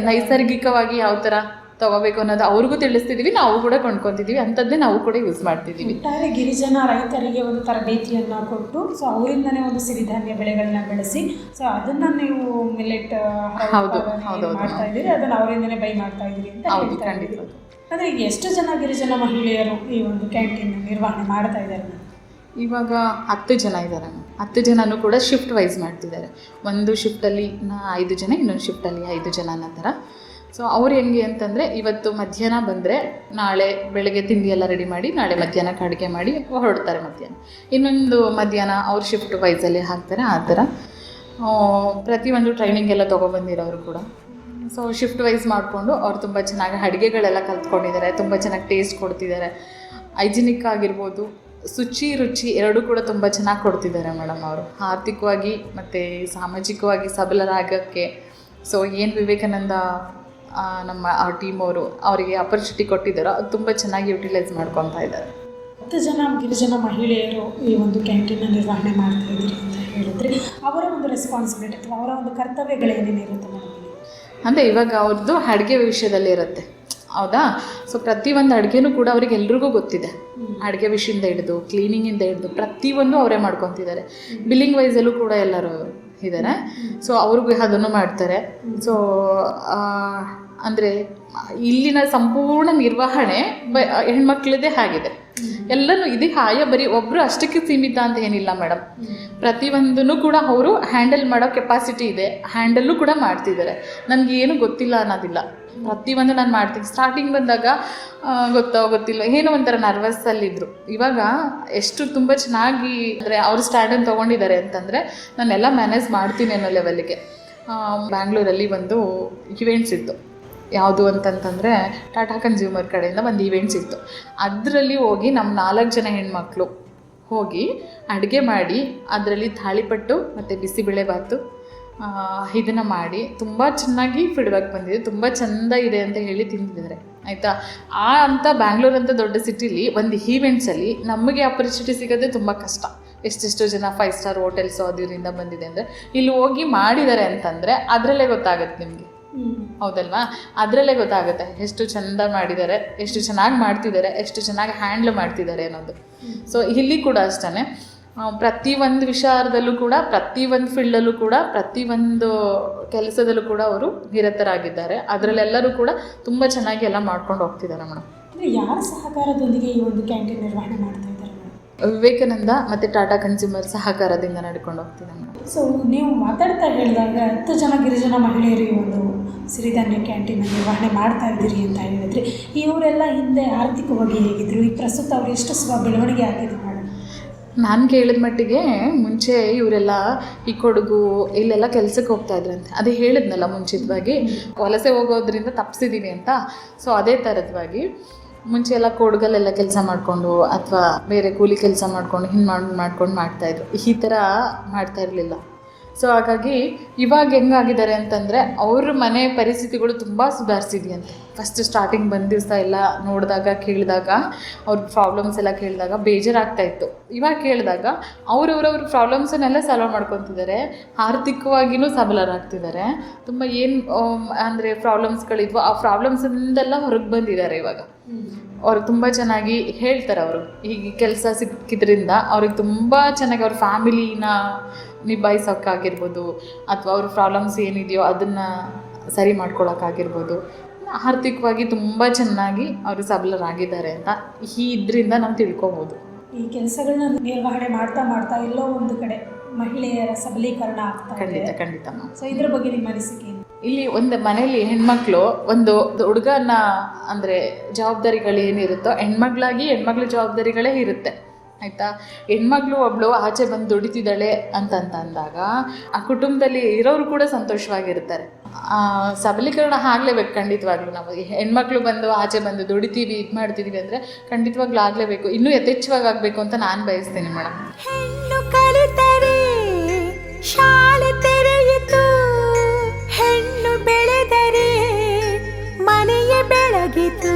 ನೈಸರ್ಗಿಕವಾಗಿ ಯಾವ ಥರ ತಗೋಬೇಕು ಅನ್ನೋದು ಅವ್ರಿಗೂ ತಿಳಿಸ್ತಿದ್ದೀವಿ ನಾವು ಕೂಡ ಕೊಂಡ್ಕೊತಿದ್ದೀವಿ ಅಂಥದ್ದೇ ನಾವು ಕೂಡ ಯೂಸ್ ಮಾಡ್ತಿದ್ದೀವಿ ಒಟ್ಟಾರೆ ಗಿರಿಜನ ರೈತರಿಗೆ ಒಂದು ತರಬೇತಿಯನ್ನು ಕೊಟ್ಟು ಸೊ ಅವರಿಂದನೇ ಒಂದು ಸಿರಿಧಾನ್ಯ ಬೆಳೆಗಳನ್ನ ಬೆಳೆಸಿ ಸೊ ಅದನ್ನ ನೀವು ಮಿಲೆಟ್ ಹೌದು, ಹೌದು ಮಾಡ್ತಾ ಇದ್ದೀರಿ? ಅದನ್ನ ಅವರಿಂದನೇ ಬೈ ಮಾಡ್ತಾ ಇದ್ದೀರಿ ಅಂತ ಹೌದು ಖಂಡಿತ. ಅಂದ್ರೆ ಈಗ ಎಷ್ಟು ಜನ ಗಿರಿಜನ ಮಹಿಳೆಯರು ಈ ಒಂದು ಕ್ಯಾಂಟೀನ್ ನಿರ್ವಹಣೆ ಮಾಡ್ತಾ ಇದ್ದಾರೆ? ಇವಾಗ ಹತ್ತು ಜನ ಇದ್ದಾರೆ ಹತ್ತು ಜನನೂ ಕೂಡ ಶಿಫ್ಟ್ ವೈಸ್ ಮಾಡ್ತಿದ್ದಾರೆ. ಒಂದು ಶಿಫ್ಟಲ್ಲಿ ನಾ ಐದು ಜನ ಇನ್ನೊಂದು ಶಿಫ್ಟಲ್ಲಿ ಐದು ಜನ ಅನ್ನೋ ಥರ ಸೊ ಅವ್ರು ಹೆಂಗೆ ಅಂತಂದರೆ, ಇವತ್ತು ಮಧ್ಯಾಹ್ನ ಬಂದರೆ, ನಾಳೆ ಬೆಳಗ್ಗೆ ತಿಂಡಿ ಎಲ್ಲ ರೆಡಿ ಮಾಡಿ, ನಾಳೆ ಮಧ್ಯಾಹ್ನಕ್ಕೆ ಅಡುಗೆ ಮಾಡಿ ಹೊರಡ್ತಾರೆ ಮಧ್ಯಾಹ್ನ. ಇನ್ನೊಂದು ಮಧ್ಯಾಹ್ನ ಅವ್ರ ಶಿಫ್ಟ್ ವೈಸಲ್ಲಿ ಹಾಕ್ತಾರೆ, ಆ ಥರ. ಪ್ರತಿಯೊಂದು ಟ್ರೈನಿಂಗ್ ಎಲ್ಲ ತೊಗೊಬಂದಿರೋರು ಕೂಡ. ಸೊ ಶಿಫ್ಟ್ ವೈಸ್ ಮಾಡಿಕೊಂಡು ಅವ್ರು ತುಂಬ ಚೆನ್ನಾಗಿ ಅಡುಗೆಗಳೆಲ್ಲ ಕಲ್ತ್ಕೊಂಡಿದ್ದಾರೆ, ತುಂಬ ಚೆನ್ನಾಗಿ ಟೇಸ್ಟ್ ಕೊಡ್ತಿದ್ದಾರೆ. ಹೈಜಿನಿಕ್ ಆಗಿರ್ಬೋದು, ಶುಚಿ, ರುಚಿ ಎರಡೂ ಕೂಡ ತುಂಬ ಚೆನ್ನಾಗಿ ಕೊಡ್ತಿದ್ದಾರೆ ಮೇಡಮ್ ಅವರು. ಆರ್ಥಿಕವಾಗಿ ಮತ್ತು ಸಾಮಾಜಿಕವಾಗಿ ಸಬಲರಾಗೋಕ್ಕೆ. ಸೊ ಏನು ವಿವೇಕಾನಂದ ನಮ್ಮ ಆ ಟೀಮ್ ಅವರು ಅವರಿಗೆ ಅಪರ್ಚುನಿಟಿ ಕೊಟ್ಟಿದ್ದಾರೋ. ಅದು ತುಂಬ ಚೆನ್ನಾಗಿ ಯುಟಿಲೈಸ್ ಮಾಡ್ಕೊತಾ ಇದ್ದಾರೆ. ಹತ್ತು ಜನ ಗಿರಿಜನ ಮಹಿಳೆಯರು ಈ ಒಂದು ಕ್ಯಾಂಟೀನ ನಿರ್ವಹಣೆ ಮಾಡ್ತಾ ಇದ್ದೀರಿ ಅಂತ ಹೇಳಿದ್ರೆ ಅವರ ಒಂದು ರೆಸ್ಪಾನ್ಸಿಬಿಲಿಟಿ ಅಥವಾ ಅವರ ಒಂದು ಕರ್ತವ್ಯಗಳೇನೇನಿರುತ್ತೆ ಮೇಡಮ್ ಇಲ್ಲಿ ಅಂದರೆ ಇವಾಗ ಅವ್ರದ್ದು ಅಡುಗೆ ವಿಷಯದಲ್ಲಿ ಇರುತ್ತೆ. ಹೌದಾ? ಸೊ ಪ್ರತಿಯೊಂದು ಅಡುಗೆನೂ ಕೂಡ ಅವ್ರಿಗೆ ಎಲ್ರಿಗೂ ಗೊತ್ತಿದೆ. ಅಡುಗೆ ವಿಷಯದಿಂದ ಹಿಡಿದು ಕ್ಲೀನಿಂಗಿಂದ ಹಿಡಿದು ಪ್ರತಿಯೊಂದು ಅವರೇ ಮಾಡ್ಕೊತಿದ್ದಾರೆ. ಬಿಲ್ಲಿಂಗ್ ವೈಸಲ್ಲೂ ಕೂಡ ಎಲ್ಲರೂ ಇದ್ದಾರೆ ಸೊ ಅವ್ರಿಗೂ ಅದನ್ನು ಮಾಡ್ತಾರೆ. ಸೊ ಅಂದರೆ ಇಲ್ಲಿನ ಸಂಪೂರ್ಣ ನಿರ್ವಹಣೆ ಬ ಹೆಣ್ಮಕ್ಳದೇ ಆಗಿದೆ. ಎಲ್ಲನೂ ಇದಕ್ಕೆ ಹಾಯ ಬರೀ ಒಬ್ಬರು ಅಷ್ಟಕ್ಕೆ ಸೀಮಿತ ಅಂತ ಏನಿಲ್ಲ ಮೇಡಮ್. ಪ್ರತಿಯೊಂದನ್ನು ಕೂಡ ಅವರು ಹ್ಯಾಂಡಲ್ ಮಾಡೋ ಕೆಪಾಸಿಟಿ ಇದೆ. ಹ್ಯಾಂಡಲ್ಲು ಕೂಡ ಮಾಡ್ತಿದ್ದಾರೆ. ನನಗೆ ಏನು ಗೊತ್ತಿಲ್ಲ ಅನ್ನೋದಿಲ್ಲ. ಪ್ರತಿಯೊಂದು ನಾನು ಮಾಡ್ತೀನಿ. ಸ್ಟಾರ್ಟಿಂಗ್ ಬಂದಾಗ ಗೊತ್ತೋ ಗೊತ್ತಿಲ್ಲ ಏನೋ ಒಂಥರ ನರ್ವಸ್ಸಲ್ಲಿದ್ದರು ಇವಾಗ ಎಷ್ಟು ತುಂಬ ಚೆನ್ನಾಗಿ, ಅಂದರೆ ಅವ್ರ ಸ್ಟ್ಯಾಂಡನ್ನು ತೊಗೊಂಡಿದ್ದಾರೆ ಅಂತಂದರೆ ನಾನೆಲ್ಲ ಮ್ಯಾನೇಜ್ ಮಾಡ್ತೀನಿ ಅನ್ನೋ ಲೆವೆಲ್ಗೆ ಬ್ಯಾಂಗ್ಳೂರಲ್ಲಿ ಒಂದು ಇವೆಂಟ್ಸ್ ಇತ್ತು. ಯಾವುದು ಅಂತಂತಂದರೆ ಟಾಟಾ ಕನ್ಸ್ಯೂಮರ್ ಕಡೆಯಿಂದ ಒಂದು ಇವೆಂಟ್ಸ್ ಇತ್ತು. ಅದರಲ್ಲಿ ಹೋಗಿ ನಮ್ಮ ನಾಲ್ಕು ಜನ ಹೆಣ್ಮಕ್ಳು ಹೋಗಿ ಅಡುಗೆ ಮಾಡಿ, ಅದರಲ್ಲಿ ತಾಳಿಪಟ್ಟು ಮತ್ತು ಬಿಸಿಬೇಳೆಭಾತು ಇದನ್ನು ಮಾಡಿ ತುಂಬ ಚೆನ್ನಾಗಿ ಫೀಡ್ಬ್ಯಾಕ್ ಬಂದಿದೆ. ತುಂಬ ಚೆಂದ ಇದೆ ಅಂತ ಹೇಳಿ ತಿಂದಿದ್ದಾರೆ. ಆಯಿತಾ? ಆ ಅಂತ ಬ್ಯಾಂಗ್ಳೂರ್ ಅಂತ ದೊಡ್ಡ ಸಿಟಿಲಿ ಒಂದು ಈವೆಂಟ್ಸಲ್ಲಿ ನಮಗೆ ಅಪರ್ಚುನಿಟಿ ಸಿಗೋದೇ ತುಂಬ ಕಷ್ಟ. ಎಷ್ಟೆಷ್ಟು ಜನ ಫೈವ್ ಸ್ಟಾರ್ ಹೋಟೆಲ್ಸು ಅದರಿಂದ ಬಂದಿದೆ ಅಂದರೆ ಇಲ್ಲಿ ಹೋಗಿ ಮಾಡಿದ್ದಾರೆ ಅಂತಂದರೆ ಅದರಲ್ಲೇ ಗೊತ್ತಾಗುತ್ತೆ ನಿಮಗೆ. ಹೌದಲ್ವಾ? ಅದರಲ್ಲೇ ಗೊತ್ತಾಗುತ್ತೆ ಎಷ್ಟು ಚೆಂದ ಮಾಡಿದ್ದಾರೆ ಎಷ್ಟು ಚೆನ್ನಾಗಿ ಮಾಡ್ತಿದ್ದಾರೆ ಎಷ್ಟು ಚೆನ್ನಾಗಿ ಹ್ಯಾಂಡ್ಲ್ ಮಾಡ್ತಿದ್ದಾರೆ ಅನ್ನೋದು. ಸೊ ಇಲ್ಲಿ ಕೂಡ ಅಷ್ಟೇ ಪ್ರತಿಯೊಂದು ವಿಚಾರದಲ್ಲೂ ಕೂಡ ಪ್ರತಿಯೊಂದು ಫೀಲ್ಡಲ್ಲೂ ಕೂಡ ಪ್ರತಿಯೊಂದು ಕೆಲಸದಲ್ಲೂ ಕೂಡ ಅವರು ನಿರತರಾಗಿದ್ದಾರೆ. ಅದರಲ್ಲೆಲ್ಲರೂ ಕೂಡ ತುಂಬ ಚೆನ್ನಾಗಿ ಎಲ್ಲ ಮಾಡ್ಕೊಂಡು ಹೋಗ್ತಿದ್ದಾರೆ ಮೇಡಮ್. ಯಾರ ಸಹಕಾರದೊಂದಿಗೆ ಈ ಒಂದು ಕ್ಯಾಂಟೀನ್ ನಿರ್ವಹಣೆ ಮಾಡ್ತಾ ಇದ್ದಾರೆ ವಿವೇಕಾನಂದ ಮತ್ತು ಟಾಟಾ ಕನ್ಸ್ಯೂಮರ್ ಸಹಕಾರದಿಂದ ನಡ್ಕೊಂಡು ಹೋಗ್ತಿದ್ದಾರೆ ಮೇಡಮ್. ಸೊ ನೀವು ಮಾತಾಡ್ತಾ ಹೇಳಿದಾಗ ಹತ್ತು ಜನ ಗಿರಿಜನ ಮಹಿಳೆಯರು ಈ ಒಂದು ಸಿರಿಧಾನ್ಯ ಕ್ಯಾಂಟೀನ್ ನಿರ್ವಹಣೆ ಮಾಡ್ತಾ ಇದ್ದೀರಿ ಅಂತ ಹೇಳಿದ್ರೆ ಇವರೆಲ್ಲ ಹಿಂದೆ ಆರ್ಥಿಕವಾಗಿ ಹೇಗಿದ್ರು? ಈ ಪ್ರಸ್ತುತ ಅವ್ರು ಎಷ್ಟು ಸ್ವ ಬೆಳವಣಿಗೆ ಆಗಿದೆ ನಾನು ಕೇಳಿದ ಮಟ್ಟಿಗೆ ಮುಂಚೆ ಇವರೆಲ್ಲ ಈ ಕೊಡಗು ಇಲ್ಲೆಲ್ಲ ಕೆಲಸಕ್ಕೆ ಹೋಗ್ತಾ ಇದ್ರಂತೆ. ಅದೇ ಹೇಳಿದ್ನಲ್ಲ ಮುಂಚಿತವಾಗಿ. ವಲಸೆ ಹೋಗೋದ್ರಿಂದ ತಪ್ಪಿಸಿದ್ದೀನಿ ಅಂತ. ಸೊ ಅದೇ ಥರದವಾಗಿ ಮುಂಚೆ ಎಲ್ಲ ಕೊಡಗಲ್ಲೆಲ್ಲ ಕೆಲಸ ಮಾಡಿಕೊಂಡು ಅಥವಾ ಬೇರೆ ಕೂಲಿ ಕೆಲಸ ಮಾಡ್ಕೊಂಡು ಹಿಂಗೆ ಮಾಡಿ, ಮಾಡ್ಕೊಂಡು ಮಾಡ್ತಾಯಿದ್ರು ಈ ಥರ ಮಾಡ್ತಾ ಇರಲಿಲ್ಲ. ಸೊ ಹಾಗಾಗಿ ಇವಾಗ ಹೆಂಗಾಗಿದ್ದಾರೆ ಅಂತಂದರೆ ಅವ್ರ ಮನೆ ಪರಿಸ್ಥಿತಿಗಳು ತುಂಬ ಸುಧಾರಿಸಿದೆಯಂತೆ. ಫಸ್ಟ್ ಸ್ಟಾರ್ಟಿಂಗ್ ಬಂದ ದಿವಸ ಎಲ್ಲ ನೋಡಿದಾಗ ಕೇಳಿದಾಗ ಅವ್ರ ಪ್ರಾಬ್ಲಮ್ಸ್ ಎಲ್ಲ ಕೇಳಿದಾಗ ಬೇಜಾರಾಗ್ತಾ ಇತ್ತು. ಇವಾಗ ಕೇಳಿದಾಗ ಅವ್ರವ್ರವ್ರ ಪ್ರಾಬ್ಲಮ್ಸನ್ನೆಲ್ಲ ಸಾಲ್ವ್ ಮಾಡ್ಕೊತಿದ್ದಾರೆ. ಆರ್ಥಿಕವಾಗಿಯೂ ಸಬಲರಾಗ್ತಿದ್ದಾರೆ. ತುಂಬ ಏನು ಅಂದರೆ ಪ್ರಾಬ್ಲಮ್ಸ್ಗಳಿದ್ವು ಆ ಪ್ರಾಬ್ಲಮ್ಸಿಂದೆಲ್ಲ ಹೊರಗೆ ಬಂದಿದ್ದಾರೆ ಇವಾಗ. ಅವ್ರಿಗೆ ತುಂಬ ಚೆನ್ನಾಗಿ ಹೇಳ್ತಾರೆ ಅವರು. ಈಗ ಕೆಲಸ ಸಿಕ್ಕಿದ್ರಿಂದ ಅವ್ರಿಗೆ ತುಂಬ ಚೆನ್ನಾಗಿ ಅವ್ರ ಫ್ಯಾಮಿಲಿನ ನಿಭಾಯಿಸೋಕ್ಕಾಗಿರ್ಬೋದು ಅಥವಾ ಅವ್ರ ಪ್ರಾಬ್ಲಮ್ಸ್ ಏನಿದೆಯೋ ಅದನ್ನು ಸರಿ ಮಾಡ್ಕೊಳಕ್ಕಾಗಿರ್ಬೋದು. ಆರ್ಥಿಕವಾಗಿ ತುಂಬ ಚೆನ್ನಾಗಿ ಅವರು ಸಬಲರಾಗಿದ್ದಾರೆ ಅಂತ ಈ ಇದರಿಂದ ನಾವು ತಿಳ್ಕೊಬೋದು. ಈ ಕೆಲಸಗಳನ್ನ ನಿರ್ವಹಣೆ ಮಾಡ್ತಾ ಮಾಡ್ತಾ ಎಲ್ಲೋ ಒಂದು ಕಡೆ ಮಹಿಳೆಯರ ಸಬಲೀಕರಣ ಆಗ್ತಾ ಖಂಡಿತ ಖಂಡಿತ ಸೊ ಇದ್ರ ಬಗ್ಗೆ ನಿಮ್ಮ ಅನಿಸಿಕೆ ಇಲ್ಲಿ ಒಂದು ಮನೆಯಲ್ಲಿ ಹೆಣ್ಮಕ್ಳು ಒಂದು ಹುಡುಗನ ಅಂದರೆ ಜವಾಬ್ದಾರಿಗಳು ಏನಿರುತ್ತೋ ಹೆಣ್ಮಗ್ಳಾಗಿ ಹೆಣ್ಮಕ್ಳ ಜವಾಬ್ದಾರಿಗಳೇ ಇರುತ್ತೆ. ಆಯಿತಾ? ಹೆಣ್ಮಗಳು ಒಬ್ಳು ಆಚೆ ಬಂದು ದುಡಿತಿದ್ದಾಳೆ ಅಂತಂತಂದಾಗ ಆ ಕುಟುಂಬದಲ್ಲಿ ಇರೋರು ಕೂಡ ಸಂತೋಷವಾಗಿರ್ತಾರೆ. ಸಬಲೀಕರಣ ಆಗಲೇಬೇಕು ಖಂಡಿತವಾಗ್ಲೂ ನಾವು. ಹೆಣ್ಮಕ್ಳು ಬಂದು ಆಚೆ ಬಂದು ದುಡಿತೀವಿ, ಇದು ಮಾಡ್ತಿದ್ದೀವಿ ಅಂದರೆ ಖಂಡಿತವಾಗ್ಲೂ ಆಗಲೇಬೇಕು. ಇನ್ನೂ ಯಥೇಚ್ಛವಾಗಿ ಆಗಬೇಕು ಅಂತ ನಾನು ಬಯಸ್ತೀನಿ ಮೇಡಮ್ ಹೆಣ್ಣು ಕಲಿತರೆ ಶಾಲೆ ಹೆಣ್ಣು ಬೆಳೆದರೆ ಮನೆಯ ಬೆಳಗಿತು.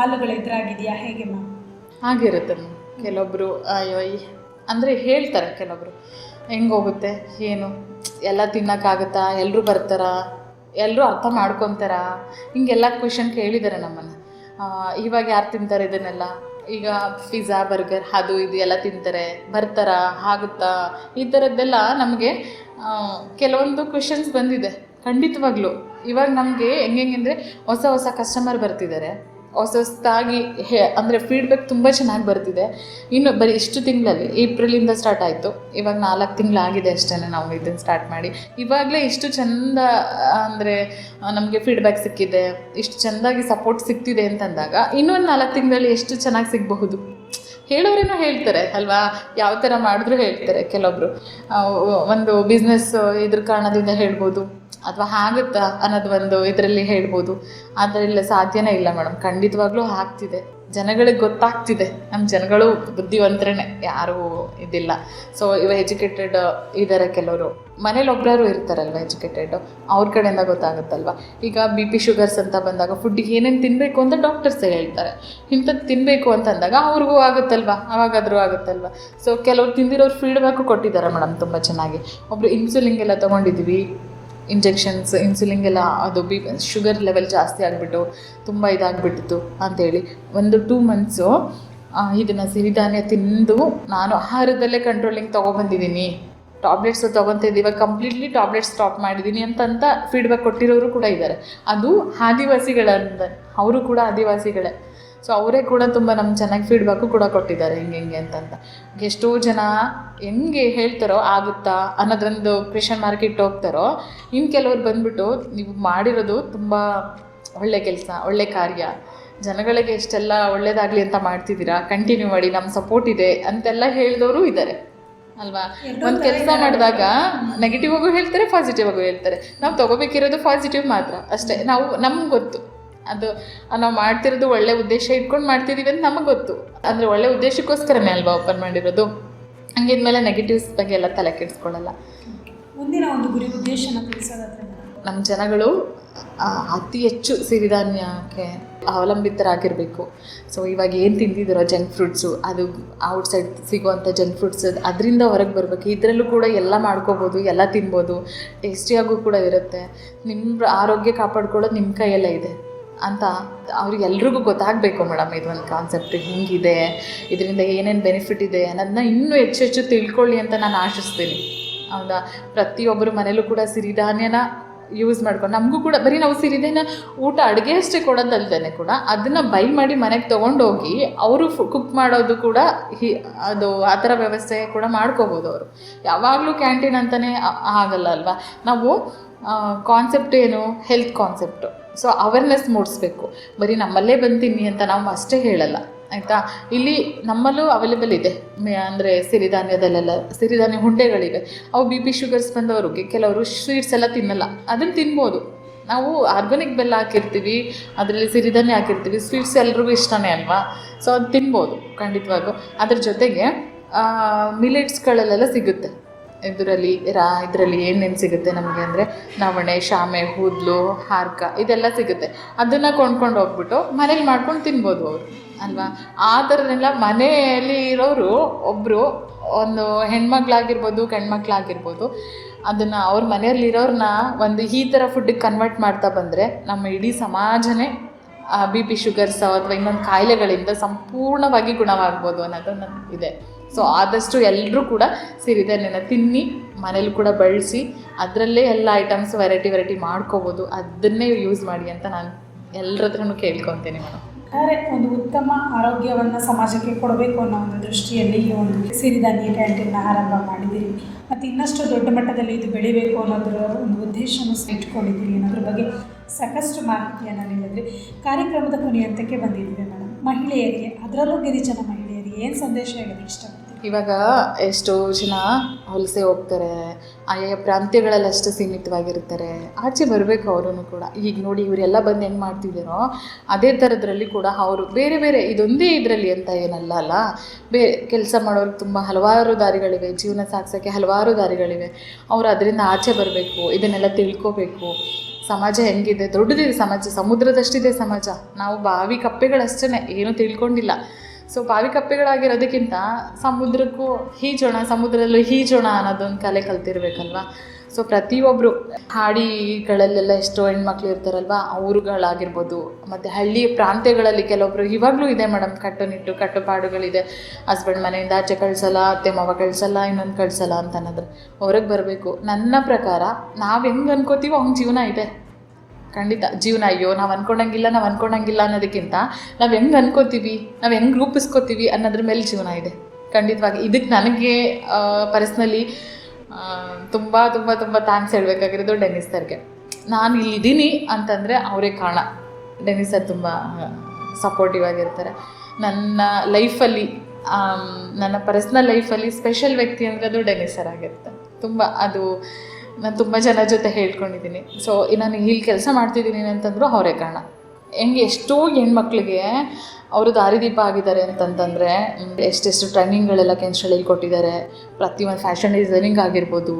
ಸವಾಲುಗಳು ಎದುರಾಗಿದೆಯಾ? ಹೇಗೆ ಮ್ಯಾಮ್? ಆಗಿರುತ್ತೆ ಮ್ಯಾಮ್. ಕೆಲವೊಬ್ಬರು ಅಯ್ಯೋ ಅಂದರೆ ಹೇಳ್ತಾರೆ ಕೆಲವೊಬ್ಬರು ಹೆಂಗೆ ಹೋಗುತ್ತೆ? ಏನು? ಎಲ್ಲ ತಿನ್ನೋಕ್ಕಾಗುತ್ತಾ? ಎಲ್ಲರೂ ಬರ್ತಾರಾ? ಎಲ್ಲರೂ ಅರ್ಥ ಮಾಡ್ಕೊತಾರಾ? ಹಿಂಗೆಲ್ಲ ಕ್ವೆಶನ್ ಕೇಳಿದ್ದಾರೆ ನಮ್ಮನ್ನು. ಇವಾಗ ಯಾರು ತಿಂತಾರೆ ಇದನ್ನೆಲ್ಲ? ಈಗ ಪಿಜ್ಜಾ ಬರ್ಗರ್ ಅದು, ಇದು ಎಲ್ಲ ತಿಂತಾರೆ. ಬರ್ತಾರಾ? ಆಗುತ್ತಾ? ಈ ಥರದ್ದೆಲ್ಲ ನಮಗೆ ಕೆಲವೊಂದು ಕ್ವೆಶನ್ಸ್ ಬಂದಿದೆ. ಖಂಡಿತವಾಗ್ಲೂ. ಇವಾಗ ನಮಗೆ ಹೆಂಗೆಂಗೆ ಹೊಸ ಹೊಸ ಕಸ್ಟಮರ್ ಬರ್ತಿದ್ದಾರೆ. ಹೊಸ ಹೊಸದಾಗಿ ಹೇ, ಅಂದರೆ ಫೀಡ್ಬ್ಯಾಕ್ ತುಂಬ ಚೆನ್ನಾಗಿ ಬರ್ತಿದೆ. ಇನ್ನು ಬರೀ ಇಷ್ಟು ತಿಂಗಳಲ್ಲಿ, ಏಪ್ರಿಲಿಂದ ಸ್ಟಾರ್ಟ್ ಆಯಿತು. ಇವಾಗ ನಾಲ್ಕು ತಿಂಗಳಾಗಿದೆ ಅಷ್ಟೇ ನಾವು ಇದನ್ನು ಸ್ಟಾರ್ಟ್ ಮಾಡಿ. ಇವಾಗಲೇ ಇಷ್ಟು ಚಂದ, ಅಂದರೆ ನಮಗೆ ಫೀಡ್ಬ್ಯಾಕ್ ಸಿಕ್ಕಿದೆ. ಇಷ್ಟು ಚೆಂದಾಗಿ ಸಪೋರ್ಟ್ ಸಿಗ್ತಿದೆ ಅಂತಂದಾಗ, ಇನ್ನೊಂದು ನಾಲ್ಕು ತಿಂಗಳಲ್ಲಿ ಎಷ್ಟು ಚೆನ್ನಾಗಿ ಸಿಗಬಹುದು? ಹೇಳೋರೇನೋ ಹೇಳ್ತಾರೆ, ಅಲ್ವಾ? ಯಾವ ಥರ ಮಾಡಿದ್ರು ಹೇಳ್ತಾರೆ ಕೆಲವೊಬ್ಬರು ಒಂದು ಬಿಸ್ನೆಸ್ ಇದ್ರ ಕಾರಣದಿಂದ ಹೇಳ್ಬೋದು. ಅಥವಾ ಆಗುತ್ತಾ ಅನ್ನೋದು ಒಂದು ಇದರಲ್ಲಿ ಹೇಳ್ಬೋದು. ಆದರೆ ಇಲ್ಲ, ಸಾಧ್ಯನೇ ಇಲ್ಲ ಮೇಡಮ್. ಖಂಡಿತವಾಗ್ಲೂ ಆಗ್ತಿದೆ. ಜನಗಳಿಗೆ ಗೊತ್ತಾಗ್ತಿದೆ. ನಮ್ಮ ಜನಗಳು ಬುದ್ಧಿವಂತರೇ ಯಾರೂ ಇದಿಲ್ಲ. ಸೊ ಇವ ಎಜುಕೇಟೆಡ್ ಇದ್ದಾರೆ ಕೆಲವರು. ಮನೇಲಿ ಒಬ್ಬರು ಇರ್ತಾರಲ್ವ ಎಜುಕೇಟೆಡ್ ಅವ್ರ ಕಡೆಯಿಂದ ಗೊತ್ತಾಗುತ್ತಲ್ವ? ಈಗ ಬಿ ಪಿ ಶುಗರ್ಸ್ ಅಂತ ಬಂದಾಗ ಫುಡ್ಡಿಗೆ ಏನೇನು ತಿನ್ನಬೇಕು ಅಂತ ಡಾಕ್ಟರ್ಸ್ ಹೇಳ್ತಾರೆ. ಇಂಥದ್ದು ತಿನ್ನಬೇಕು ಅಂತ ಅಂದಾಗ ಅವ್ರಿಗೂ ಆಗುತ್ತಲ್ವ? ಅವಾಗಾದರೂ ಆಗುತ್ತಲ್ವ? ಸೊ ಕೆಲವ್ರು ತಿಂದಿರೋರು ಫೀಡ್ಬ್ಯಾಕು ಕೊಟ್ಟಿದ್ದಾರೆ ಮೇಡಮ್ ತುಂಬ ಚೆನ್ನಾಗಿ. ಒಬ್ಬರು ಇನ್ಸುಲಿಂಗೆಲ್ಲ ತೊಗೊಂಡಿದ್ವಿ. ಇಂಜೆಕ್ಷನ್ಸ್ ಇನ್ಸುಲಿನ್ ಎಲ್ಲ ಅದು ಬಿ ಶುಗರ್ ಲೆವೆಲ್ ಜಾಸ್ತಿ ಆಗಿಬಿಟ್ಟು ತುಂಬ ಇದಾಗಿಬಿಟ್ಟಿತ್ತು ಅಂತೇಳಿ. ಒಂದು ಟೂ ಮಂತ್ಸು ಇದನ್ನು ಸಿರಿಧಾನ್ಯ ತಿಂದು ನಾನು ಆಹಾರದಲ್ಲೇ ಕಂಟ್ರೋಲಿಂಗ್ ತೊಗೊಬಂದಿದ್ದೀನಿ. ಟ್ಯಾಬ್ಲೆಟ್ಸ್ ತೊಗೊತಿದ್ದೆ ಇವಾಗ ಕಂಪ್ಲೀಟ್ಲಿ ಟಾಬ್ಲೆಟ್ಸ್ ಸ್ಟಾಪ್ ಮಾಡಿದ್ದೀನಿ ಅಂತಂತ ಫೀಡ್ಬ್ಯಾಕ್ ಕೊಟ್ಟಿರೋರು ಕೂಡ ಇದ್ದಾರೆ. ಅದು ಆದಿವಾಸಿಗಳಂದ, ಅವರು ಕೂಡ ಆದಿವಾಸಿಗಳೇ. ಸೊ ಅವರೇ ಕೂಡ ತುಂಬ ನಮ್ಗೆ ಚೆನ್ನಾಗಿ ಫೀಡ್ಬ್ಯಾಕು ಕೂಡ ಕೊಟ್ಟಿದ್ದಾರೆ ಹಿಂಗೆ ಹಿಂಗೆ ಅಂತಂತ. ಎಷ್ಟೋ ಜನ ಹೆಂಗೆ ಹೇಳ್ತಾರೋ ಆಗುತ್ತಾ ಅನ್ನೋದ್ರೊಂದು ಕ್ವೆಶನ್ ಮಾರ್ಕೆಟ್ ಹೋಗ್ತಾರೋ ಇನ್ನು ಕೆಲವ್ರು ಬಂದ್ಬಿಟ್ಟು ನೀವು ಮಾಡಿರೋದು ತುಂಬ ಒಳ್ಳೆ ಕೆಲಸ ಒಳ್ಳೆ ಕಾರ್ಯ. ಜನಗಳಿಗೆ ಎಷ್ಟೆಲ್ಲ ಒಳ್ಳೇದಾಗಲಿ ಅಂತ ಮಾಡ್ತಿದ್ದೀರಾ ಕಂಟಿನ್ಯೂ ಮಾಡಿ ನಮ್ಮ ಸಪೋರ್ಟ್ ಇದೆ ಅಂತೆಲ್ಲ ಹೇಳಿದವರು ಇದ್ದಾರೆ ಅಲ್ವಾ? ಒಂದು ಕೆಲಸ ಮಾಡಿದಾಗ ನೆಗೆಟಿವ್ ಆಗೂ ಹೇಳ್ತಾರೆ ಪಾಸಿಟಿವ್ ಆಗೂ ಹೇಳ್ತಾರೆ. ನಾವು ತಗೋಬೇಕಿರೋದು ಪಾಸಿಟಿವ್ ಮಾತ್ರ. ಅಷ್ಟೇ. ನಾವು ನಮ್ಗೆ ಗೊತ್ತು. ಅದು ನಾವು ಮಾಡ್ತಿರೋದು ಒಳ್ಳೆ ಉದ್ದೇಶ ಇಟ್ಕೊಂಡು ಮಾಡ್ತಿದ್ದೀವಿ ಅಂತ ನಮಗೆ ಗೊತ್ತು. ಅಂದರೆ ಒಳ್ಳೆ ಉದ್ದೇಶಕ್ಕೋಸ್ಕರನೇ ಅಲ್ವಾ ಓಪನ್ ಮಾಡಿರೋದು? ಹಂಗಿದ್ಮೇಲೆ ನೆಗೆಟಿವ್ಸ್ ಬಗ್ಗೆ ಎಲ್ಲ ತಲೆ ಕೆಡಿಸ್ಕೊಳ್ಳಲ್ಲ ಮುಂದಿನ ಒಂದು ಗುರಿ ಉದ್ದೇಶನ ತಿಳಿಸೋದಾದ್ರೆ? ನಮ್ಮ ಜನಗಳು ಅತಿ ಹೆಚ್ಚು ಸಿರಿಧಾನ್ಯಕ್ಕೆ ಅವಲಂಬಿತರಾಗಿರಬೇಕು. ಸೊ ಇವಾಗ ಏನು ತಿಂದಿದ್ದೀರೋ ಜಂಕ್ ಫ್ರೂಟ್ಸು ಅದು ಔಟ್ಸೈಡ್ ಸಿಗುವಂಥ ಜಂಕ್ ಫ್ರೂಟ್ಸ್ ಅದರಿಂದ ಹೊರಗೆ ಬರಬೇಕು. ಇದರಲ್ಲೂ ಕೂಡ ಎಲ್ಲ ಮಾಡ್ಕೋಬೋದು ಎಲ್ಲ ತಿನ್ಬೋದು. ಟೇಸ್ಟಿಯಾಗೂ ಕೂಡ ಇರುತ್ತೆ. ನಿಮ್ಮ ಆರೋಗ್ಯ ಕಾಪಾಡ್ಕೊಳ್ಳೋದು ನಿಮ್ಮ ಕೈಯಲ್ಲೇ ಇದೆ. ಅಂತ ಅವ್ರಿಗೆಲ್ರಿಗೂ ಗೊತ್ತಾಗಬೇಕು ಮೇಡಮ್ ಇದೊಂದು ಕಾನ್ಸೆಪ್ಟ್ ಹಿಂಗಿದೆ, ಇದರಿಂದ ಏನೇನು ಬೆನಿಫಿಟ್ ಇದೆ ಅನ್ನೋದನ್ನ ಇನ್ನೂ ಹೆಚ್ಚು ಹೆಚ್ಚು ತಿಳ್ಕೊಳ್ಳಿ ಅಂತ ನಾನು ಆಶಿಸ್ತೀನಿ. ಹೌದಾ? ಪ್ರತಿಯೊಬ್ಬರ ಮನೇಲೂ ಕೂಡ ಸಿರಿಧಾನ್ಯನ ಯೂಸ್ ಮಾಡ್ಕೊಂಡು, ನಮಗೂ ಕೂಡ ಬರೀ ನಾವು ಸಿರಿಧಾನ್ಯ ಊಟ ಅಡುಗೆ ಅಷ್ಟೇ ಕೊಡೋದಲ್ದೇ ಕೂಡ ಅದನ್ನು ಬೈ ಮಾಡಿ ಮನೆಗೆ ತೊಗೊಂಡೋಗಿ ಅವರು ಕುಕ್ ಮಾಡೋದು ಕೂಡ ಹಿ, ಅದು ಆ ಥರ ವ್ಯವಸ್ಥೆ ಕೂಡ ಮಾಡ್ಕೋಬೋದು ಅವರು. ಯಾವಾಗಲೂ ಕ್ಯಾಂಟೀನ್ ಅಂತಲೇ ಆಗಲ್ಲ ಅಲ್ವಾ? ನಾವು ಕಾನ್ಸೆಪ್ಟ್ ಏನು ಹೆಲ್ತ್ ಕಾನ್ಸೆಪ್ಟು ಸೊ ಅವೇರ್ನೆಸ್ ಮೂಡಿಸ್ಬೇಕು. ಬರೀ ನಮ್ಮಲ್ಲೇ ಬಂತೀನಿ ಅಂತ ನಾವು ಅಷ್ಟೇ ಹೇಳಲ್ಲ, ಆಯಿತಾ? ಇಲ್ಲಿ ನಮ್ಮಲ್ಲೂ ಅವೈಲೇಬಲ್ ಇದೆ. ಅಂದರೆ ಸಿರಿಧಾನ್ಯದಲ್ಲೆಲ್ಲ, ಸಿರಿಧಾನ್ಯ ಹುಂಡೆಗಳಿವೆ. ಅವು ಬಿ ಪಿ ಶುಗರ್ಸ್ ಬಂದವ್ರಿಗೆ ಕೆಲವರು ಸ್ವೀಟ್ಸ್ ಎಲ್ಲ ತಿನ್ನಲ್ಲ. ಅದನ್ನು ತಿನ್ಬೋದು. ನಾವು ಆರ್ಗಾನಿಕ್ ಬೆಲ್ಲ ಹಾಕಿರ್ತೀವಿ, ಅದರಲ್ಲಿ ಸಿರಿಧಾನ್ಯ ಹಾಕಿರ್ತೀವಿ ಸ್ವೀಟ್ಸ್ ಎಲ್ರಿಗೂ ಇಷ್ಟನೇ ಅಲ್ವಾ? ಸೊ ಅದು ತಿನ್ಬೋದು ಖಂಡಿತವಾಗೂ ಅದ್ರ ಜೊತೆಗೆ ಮಿಲೆಟ್ಸ್ಗಳಲ್ಲೆಲ್ಲ ಸಿಗುತ್ತೆ. ಇದರಲ್ಲಿ ರಾ, ಇದರಲ್ಲಿ ಏನೇನು ಸಿಗುತ್ತೆ ನಮಗೆ ಅಂದರೆ ನವಣೆ, ಶಾಮೆ ಕೂದಲು ಹಾರ್ಕ ಇದೆಲ್ಲ ಸಿಗುತ್ತೆ. ಅದನ್ನು ಕೊಂಡ್ಕೊಂಡು ಹೋಗ್ಬಿಟ್ಟು ಮನೇಲಿ ಮಾಡ್ಕೊಂಡು ತಿನ್ಬೋದು ಅವರು, ಅಲ್ವಾ? ಆ ಥರನೆಲ್ಲ ಮನೆಯಲ್ಲಿ ಇರೋರು ಒಬ್ಬರು ಒಂದು ಹೆಣ್ಮಕ್ಳಾಗಿರ್ಬೋದು ಗಂಡ್ಮಕ್ಳಾಗಿರ್ಬೋದು, ಅದನ್ನು ಅವ್ರ ಮನೆಯಲ್ಲಿರೋರನ್ನ ಒಂದು ಈ ಥರ ಫುಡ್ಡಿಗೆ ಕನ್ವರ್ಟ್ ಮಾಡ್ತಾ ಬಂದರೆ ನಮ್ಮ ಇಡೀ ಸಮಾಜನೇ ಬಿ ಪಿ ಶುಗರ್ಸ್ ಅಥವಾ ಇನ್ನೊಂದು ಕಾಯಿಲೆಗಳಿಂದ ಸಂಪೂರ್ಣವಾಗಿ ಗುಣವಾಗ್ಬೋದು ಅನ್ನೋದು ನನ್ನ ಇದೆ. ಸೊ ಆದಷ್ಟು ಎಲ್ಲರೂ ಕೂಡ ಸಿರಿಧಾನ್ಯನ ತಿನ್ನಿ, ಮನೇಲಿ ಕೂಡ ಬಳಸಿ, ಅದರಲ್ಲೇ ಎಲ್ಲ ಐಟಮ್ಸ್ ವೆರೈಟಿ ವೆರೈಟಿ ಮಾಡ್ಕೋಬೋದು. ಅದನ್ನೇ ಯೂಸ್ ಮಾಡಿ ಅಂತ ನಾನು ಎಲ್ಲರ ಹತ್ರನೂ ಕೇಳ್ಕೊತೇನೆ ಮೇಡಮ್ ಒಂದು ಉತ್ತಮ ಆರೋಗ್ಯವನ್ನು ಸಮಾಜಕ್ಕೆ ಕೊಡಬೇಕು ಅನ್ನೋ ಒಂದು ದೃಷ್ಟಿಯಲ್ಲಿ ಈ ಒಂದು ಸಿರಿಧಾನ್ಯ ಕ್ಯಾಂಟೀನ್ನ ಆರಂಭ ಮಾಡಿದ್ದೀರಿ. ಮತ್ತು ಇನ್ನಷ್ಟು ದೊಡ್ಡ ಮಟ್ಟದಲ್ಲಿ ಇದು ಬೆಳಿಬೇಕು ಅನ್ನೋದರ ಒಂದು ಉದ್ದೇಶವನ್ನು ಇಟ್ಕೊಂಡಿದ್ದೀರಿ ಅನ್ನೋದ್ರ ಬಗ್ಗೆ ಸಾಕಷ್ಟು ಮಾಹಿತಿಯನ್ನು ನೀಡಿದ್ರಿ. ಕಾರ್ಯಕ್ರಮದ ಕೊನೆಯಂತಕ್ಕೆ ಬಂದಿದ್ದೀವಿ ಮೇಡಮ್ ಮಹಿಳೆಯರಿಗೆ, ಅದರಲ್ಲೂ ಗಿರಿಜನ ಮಹಿಳೆಯರಿಗೆ ಏನು ಸಂದೇಶ ಹೇಳೋದಕ್ಕೆ ಇಷ್ಟಪಡ್ತೀವಿ ಇವಾಗ ಎಷ್ಟೋ ಜನ ಹೊಲಸೆ ಹೋಗ್ತಾರೆ. ಆಯಾ ಪ್ರಾಂತ್ಯಗಳಲ್ಲಿ ಅಷ್ಟು ಸೀಮಿತವಾಗಿರ್ತಾರೆ. ಆಚೆ ಬರಬೇಕು ಅವರು ಕೂಡ. ಈಗ ನೋಡಿ ಇವರೆಲ್ಲ ಬಂದು ಹೆಂಗೆ ಮಾಡ್ತಿದ್ದೀರೋ, ಅದೇ ಥರದ್ರಲ್ಲಿ ಕೂಡ ಅವರು ಬೇರೆ ಬೇರೆ ಇದೊಂದೇ ಇದರಲ್ಲಿ ಅಂತ ಏನಲ್ಲ ಅಲ್ಲ? ಬೇ, ಕೆಲಸ ಮಾಡೋರು ತುಂಬ ಹಲವಾರು ದಾರಿಗಳಿವೆ. ಜೀವನ ಸಾಗಿಸೋಕ್ಕೆ ಹಲವಾರು ದಾರಿಗಳಿವೆ. ಅವರು ಅದರಿಂದ ಆಚೆ ಬರಬೇಕು, ಇದನ್ನೆಲ್ಲ ತಿಳ್ಕೋಬೇಕು. ಸಮಾಜ ಹೆಂಗಿದೆ? ದೊಡ್ಡದಿದೆ ಸಮಾಜ. ಸಮುದ್ರದಷ್ಟಿದೆ ಸಮಾಜ. ನಾವು ಬಾವಿ ಕಪ್ಪೆಗಳಷ್ಟೇ ಏನೂ ತಿಳ್ಕೊಂಡಿಲ್ಲ. ಸೊ ಬಾವಿ ಕಪ್ಪೆಗಳಾಗಿರೋದಕ್ಕಿಂತ ಸಮುದ್ರಕ್ಕೂ ಈಜೋಣ ಸಮುದ್ರದಲ್ಲೂ ಈಜೋಣ ಅನ್ನೋದೊಂದು ಕಲೆ ಕಲ್ತಿರ್ಬೇಕಲ್ವಾ? ಸೊ ಪ್ರತಿಯೊಬ್ಬರು ಹಾಡಿಗಳಲ್ಲೆಲ್ಲ ಎಷ್ಟೋ ಹೆಣ್ಮಕ್ಳು ಇರ್ತಾರಲ್ವ? ಅವರುಗಳಾಗಿರ್ಬೋದು ಮತ್ತು ಹಳ್ಳಿ ಪ್ರಾಂತ್ಯಗಳಲ್ಲಿ ಕೆಲವೊಬ್ರು ಇವಾಗಲೂ ಇದೆ ಮೇಡಮ್, ಕಟ್ಟುನಿಟ್ಟು, ಕಟ್ಟುಪಾಡುಗಳಿದೆ. ಹಸ್ಬೆಂಡ್ ಮನೆಯಿಂದ ಆಚೆ ಕಳಿಸಲ್ಲ, ಅತ್ತೆ ಮಾವ ಕಳಿಸಲ್ಲ, ಇನ್ನೊಂದು ಕಳಿಸಲ್ಲ ಅಂತ ಅನ್ನೋದ್ರೆ ಹೊರಗೆ ಬರಬೇಕು. ನನ್ನ ಪ್ರಕಾರ ನಾವು ಹೆಂಗೆ ಅನ್ಕೋತೀವೋ ಹಂಗೆ ಜೀವನ ಇದೆ. ಖಂಡಿತ. ಜೀವನ, ಅಯ್ಯೋ, ನಾವು ಅನ್ಕೊಂಡಂಗಿಲ್ಲ ನಾವು ಅನ್ಕೊಂಡಂಗಿಲ್ಲ ಅನ್ನೋದಕ್ಕಿಂತ ನಾವು ಹೆಂಗೆ ಅನ್ಕೋತೀವಿ, ನಾವು ಹೆಂಗೆ ರೂಪಿಸ್ಕೋತೀವಿ ಅನ್ನೋದ್ರ ಮೇಲೆ ಜೀವನ ಇದೆ. ಖಂಡಿತವಾಗಿ. ಇದಕ್ಕೆ ನನಗೆ ಪರ್ಸ್ನಲಿ ತುಂಬ ತುಂಬ ತುಂಬ ಥ್ಯಾಂಕ್ಸ್ ಹೇಳಬೇಕಾಗಿರೋದು ಡೆನಿಸ್ ಸರ್ಗೆ. ನಾನು ಇಲ್ಲಿದ್ದೀನಿ ಅಂತಂದರೆ ಅವರೇ ಕಾರಣ. ಡೆನಿಸ್ ಸರ್ ತುಂಬ ಸಪೋರ್ಟಿವ್ ಆಗಿರ್ತಾರೆ. ನನ್ನ ಲೈಫಲ್ಲಿ ನನ್ನ ಪರ್ಸ್ನಲ್ ಲೈಫಲ್ಲಿ ಸ್ಪೆಷಲ್ ವ್ಯಕ್ತಿ ಅಂದರೆ ಅದು ಡೆನಿಸ್ ಸರ್ ಆಗಿರುತ್ತೆ ತುಂಬ, ಅದು ನಾನು ತುಂಬ ಜನ ಜೊತೆ ಹೇಳ್ಕೊಂಡಿದ್ದೀನಿ ಸೊ ನಾನು ಇಲ್ಲಿ ಕೆಲಸ ಮಾಡ್ತಿದ್ದೀನಿ ಅಂತಂದ್ರು ಅವರೇ ಕಾರಣ. ಹೆಂಗೆ ಎಷ್ಟೋ ಹೆಣ್ಮಕ್ಳಿಗೆ ಅವರು ದಾರಿದೀಪ ಆಗಿದ್ದಾರೆ ಅಂತಂತಂದರೆ ಎಷ್ಟೆಷ್ಟು ಟ್ರೈನಿಂಗ್ಗಳೆಲ್ಲ ಕೆನ್ಸ್ಟಳಲ್ಲಿ ಕೊಟ್ಟಿದ್ದಾರೆ. ಪ್ರತಿಯೊಂದು ಫ್ಯಾಷನ್ ಡಿಸೈನಿಂಗ್ ಆಗಿರ್ಬೋದು,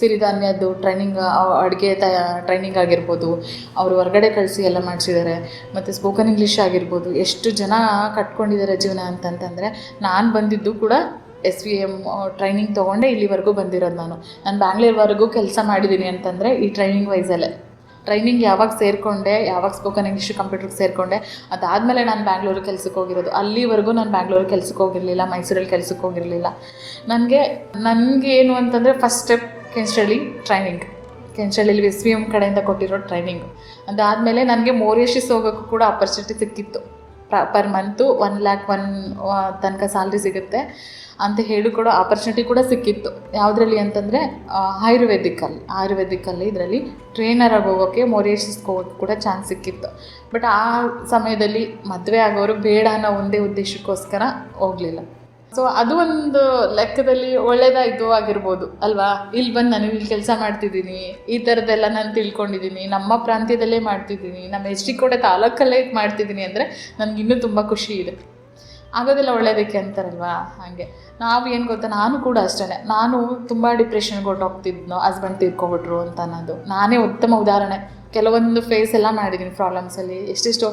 ಸಿರಿಧಾನ್ಯದ್ದು ಟ್ರೈನಿಂಗ್ ಅಡುಗೆ ತಯ ಟ್ರೈನಿಂಗ್ ಆಗಿರ್ಬೋದು, ಅವರು ಹೊರಗಡೆ ಕಳಿಸಿ ಎಲ್ಲ ಮಾಡಿಸಿದ್ದಾರೆ. ಮತ್ತು ಸ್ಪೋಕನ್ ಇಂಗ್ಲೀಷ್ ಆಗಿರ್ಬೋದು, ಎಷ್ಟು ಜನ ಕಟ್ಕೊಂಡಿದ್ದಾರೆ ಜೀವನ ಅಂತಂತಂದರೆ, ನಾನು ಬಂದಿದ್ದು ಕೂಡ ಎಸ್ ವಿ ಎಂ ಟ್ರೈನಿಂಗ್ ತೊಗೊಂಡೆ ಇಲ್ಲಿವರೆಗೂ ಬಂದಿರೋದು ನಾನು. ನಾನು ಬ್ಯಾಂಗ್ಳೂರ್ವರೆಗೂ ಕೆಲಸ ಮಾಡಿದ್ದೀನಿ ಅಂತಂದರೆ ಈ ಟ್ರೈನಿಂಗ್ ವೈಸಲ್ಲೇ. ಟ್ರೈನಿಂಗ್ ಯಾವಾಗ ಸೇರಿಕೊಂಡೆ, ಯಾವಾಗ ಸ್ಪೋಕನ್ ಇಂಗ್ಲೀಷ್ ಕಂಪ್ಯೂಟರ್ಗೆ ಸೇರಿಕೊಂಡೆ, ಅದಾದಮೇಲೆ ನಾನು ಬ್ಯಾಂಗ್ಳೂರು ಕೆಲ್ಸಕ್ಕೆ ಹೋಗಿರೋದು. ಅಲ್ಲಿವರೆಗೂ ನಾನು ಬ್ಯಾಂಗ್ಳೂರು ಕೆಲಸಕ್ಕೆ ಹೋಗಿರಲಿಲ್ಲ, ಮೈಸೂರಲ್ಲಿ ಕೆಲ್ಸಕ್ಕೆ ಹೋಗಿರಲಿಲ್ಲ. ನನಗೆ ನನಗೇನು ಅಂತಂದರೆ ಫಸ್ಟ್ ಸ್ಟೆಪ್ ಕೆನ್ಸ್ಟಳ್ಳಿ ಟ್ರೈನಿಂಗ್ ಕೆನ್ಸ್ಟಳ್ಳಿಲಿ ಎಸ್ ವಿ ಎಂ ಕಡೆಯಿಂದ ಕೊಟ್ಟಿರೋ ಟ್ರೈನಿಂಗ್ ಅದಾದಮೇಲೆ ನನಗೆ ಮೋರಿಯಶಿಸ್ ಹೋಗೋಕ್ಕೂ ಕೂಡ ಆಪರ್ಚುನಿಟಿ ಸಿಕ್ಕಿತ್ತು. Per month one lakh one ತನಕ ಸ್ಯಾಲ್ರಿ ಸಿಗುತ್ತೆ. ಅಂತ ಹೇಳಿಕೊಡೋ ಕೂಡ ಆಪರ್ಚುನಿಟಿ ಕೂಡ ಸಿಕ್ಕಿತ್ತು. ಯಾವುದ್ರಲ್ಲಿ ಅಂತಂದರೆ ಆಯುರ್ವೇದಿಕಲ್ಲಿ ಆಯುರ್ವೇದಿಕಲ್ಲಿ ಇದರಲ್ಲಿ ಟ್ರೈನರಾಗಿ ಹೋಗೋಕ್ಕೆ ಹೋಗೋಕ್ಕೆ ಕೂಡ ಚಾನ್ಸ್ ಸಿಕ್ಕಿತ್ತು. ಬಟ್ ಆ ಸಮಯದಲ್ಲಿ ಮದುವೆ ಆಗೋರು ಬೇಡ ಅನ್ನೋ ಒಂದೇ ಉದ್ದೇಶಕ್ಕೋಸ್ಕರ ಹೋಗಲಿಲ್ಲ. ಸೊ ಅದು ಒಂದು ಲೆಕ್ಕದಲ್ಲಿ ಒಳ್ಳೇದಾಯ್ತು ಆಗಿರ್ಬೋದು, ಅಲ್ವಾ? ಇಲ್ಲಿ ಬಂದು ನಾನು ಇಲ್ಲಿ ಕೆಲಸ ಮಾಡ್ತಿದ್ದೀನಿ, ಈ ಥರದ್ದೆಲ್ಲ ನಾನು ತಿಳ್ಕೊಂಡಿದ್ದೀನಿ, ನಮ್ಮ ಪ್ರಾಂತ್ಯದಲ್ಲೇ ಮಾಡ್ತಿದ್ದೀನಿ, ನಮ್ಮ ಎಚ್ ಡಿ ಕೋಟೆ ತಾಲೂಕಲ್ಲೇ ಮಾಡ್ತಿದ್ದೀನಿ ಅಂದರೆ ನನಗೆ ಇನ್ನೂ ತುಂಬ ಖುಷಿ ಇದೆ. ಆಗೋದೆಲ್ಲ ಒಳ್ಳೇದಕ್ಕೆ ಅಂತಾರಲ್ವಾ? ಹಾಗೆ. ನಾವು ಏನು ಗೊತ್ತಾ, ನಾನು ಕೂಡ ಅಷ್ಟೇ ನಾನು ತುಂಬ ಡಿಪ್ರೆಷನ್ಗೆ ಹೊಟ್ಟೋಗ್ತಿದ್ನೋ ಹಸ್ಬೆಂಡ್ ತೀರ್ಕೊಬಿಟ್ರು ಅಂತ ಅನ್ನೋದು. ನಾನೇ ಉತ್ತಮ ಉದಾಹರಣೆ. ಕೆಲವೊಂದು ಫೇಸ್ ಎಲ್ಲ ಮಾಡಿದ್ದೀನಿ ಪ್ರಾಬ್ಲಮ್ಸಲ್ಲಿ ಎಷ್ಟೆಷ್ಟೋ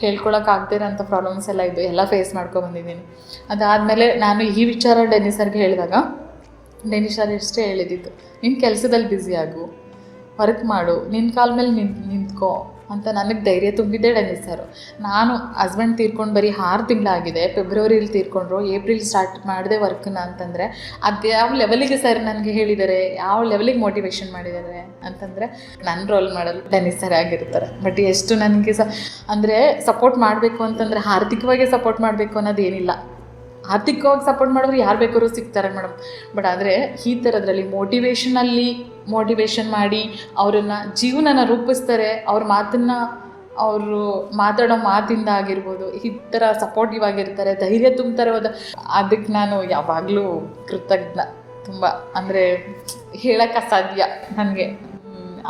ಹೇಳ್ಕೊಳಕ್ಕಾಗದೇ ಇರೋಂಥ ಪ್ರಾಬ್ಲಮ್ಸ್ ಎಲ್ಲ ಇದ್ದು ಎಲ್ಲ ಫೇಸ್ ಮಾಡ್ಕೊಬಂದಿದ್ದೀನಿ ಅದಾದಮೇಲೆ ನಾನು ಈ ವಿಚಾರ ಡೆನ್ನಿ ಸರ್ಗೆ ಹೇಳಿದಾಗ ಡೆನ್ನಿ ಸರ್ ಎಷ್ಟೇ ಹೇಳಿದ್ದು ನಿನ್ನ ಕೆಲಸದಲ್ಲಿ ಬ್ಯುಸಿ ಆಗು ವರ್ಕ್ ಮಾಡು ನಿನ್ನ ಕಾಲ ಮೇಲೆ ನಿಂತು ನಿಂತ್ಕೋ ಅಂತ ನನಗೆ ಧೈರ್ಯ ತುಂಬಿದ್ದೆ ಡೆನ್ನಿ ಸರು. ನಾನು ಹಸ್ಬೆಂಡ್ ತೀರ್ಕೊಂಡು ಬರೀ ಆರು ತಿಂಗಳಾಗಿದೆ. ಫೆಬ್ರವರಿಲಿ ತೀರ್ಕೊಂಡ್ರು ಏಪ್ರಿಲ್ ಸ್ಟಾರ್ಟ್ ಮಾಡಿದೆ ವರ್ಕ್ನ ಅಂತಂದರೆ, ಅದು ಯಾವ ಲೆವೆಲಿಗೆ ಸರ್ ನನಗೆ ಹೇಳಿದ್ದಾರೆ ಯಾವ ಲೆವೆಲಿಗೆ ಮೋಟಿವೇಶನ್ ಮಾಡಿದ್ದಾರೆ ಅಂತಂದರೆ ನನ್ನ ರೋಲ್ ಮಾಡಲು ಡೆನ್ನಿಸ್ ಸರ್ ಆಗಿರ್ತಾರೆ. ಬಟ್ ಎಷ್ಟು ನನಗೆ ಸ, ಅಂದರೆ ಸಪೋರ್ಟ್ ಮಾಡಬೇಕು ಅಂತಂದರೆ ಆರ್ಥಿಕವಾಗಿ ಸಪೋರ್ಟ್ ಮಾಡಬೇಕು ಅನ್ನೋದು ಏನಿಲ್ಲ ಆರ್ಥಿಕವಾಗಿ ಸಪೋರ್ಟ್ ಮಾಡಿದ್ರೆ, ಯಾರು ಬೇಕಾದ್ರೂ ಸಿಗ್ತಾರೆ ಮೇಡಮ್ ಬಟ್ ಆದರೆ ಈ ಥರದ್ರಲ್ಲಿ ಮೋಟಿವೇಶನಲ್ಲಿ ಮೋಟಿವೇಶನ್ ಮಾಡಿ ಅವರನ್ನು ಜೀವನನ ರೂಪಿಸ್ತಾರೆ, ಅವ್ರ ಮಾತನ್ನು ಅವರು ಮಾತಾಡೋ ಮಾತಿಂದ ಆಗಿರ್ಬೋದು, ಈ ಥರ ಸಪೋರ್ಟಿವ್ ಆಗಿರ್ತಾರೆ, ಧೈರ್ಯ ತುಂಬ್ತಾರೆ ಹೋದ ಅದಕ್ಕೆ ನಾನು ಯಾವಾಗಲೂ ಕೃತಜ್ಞ. ತುಂಬ ಅಂದರೆ ಹೇಳೋಕ್ಕೆ ಅಸಾಧ್ಯ ನನಗೆ.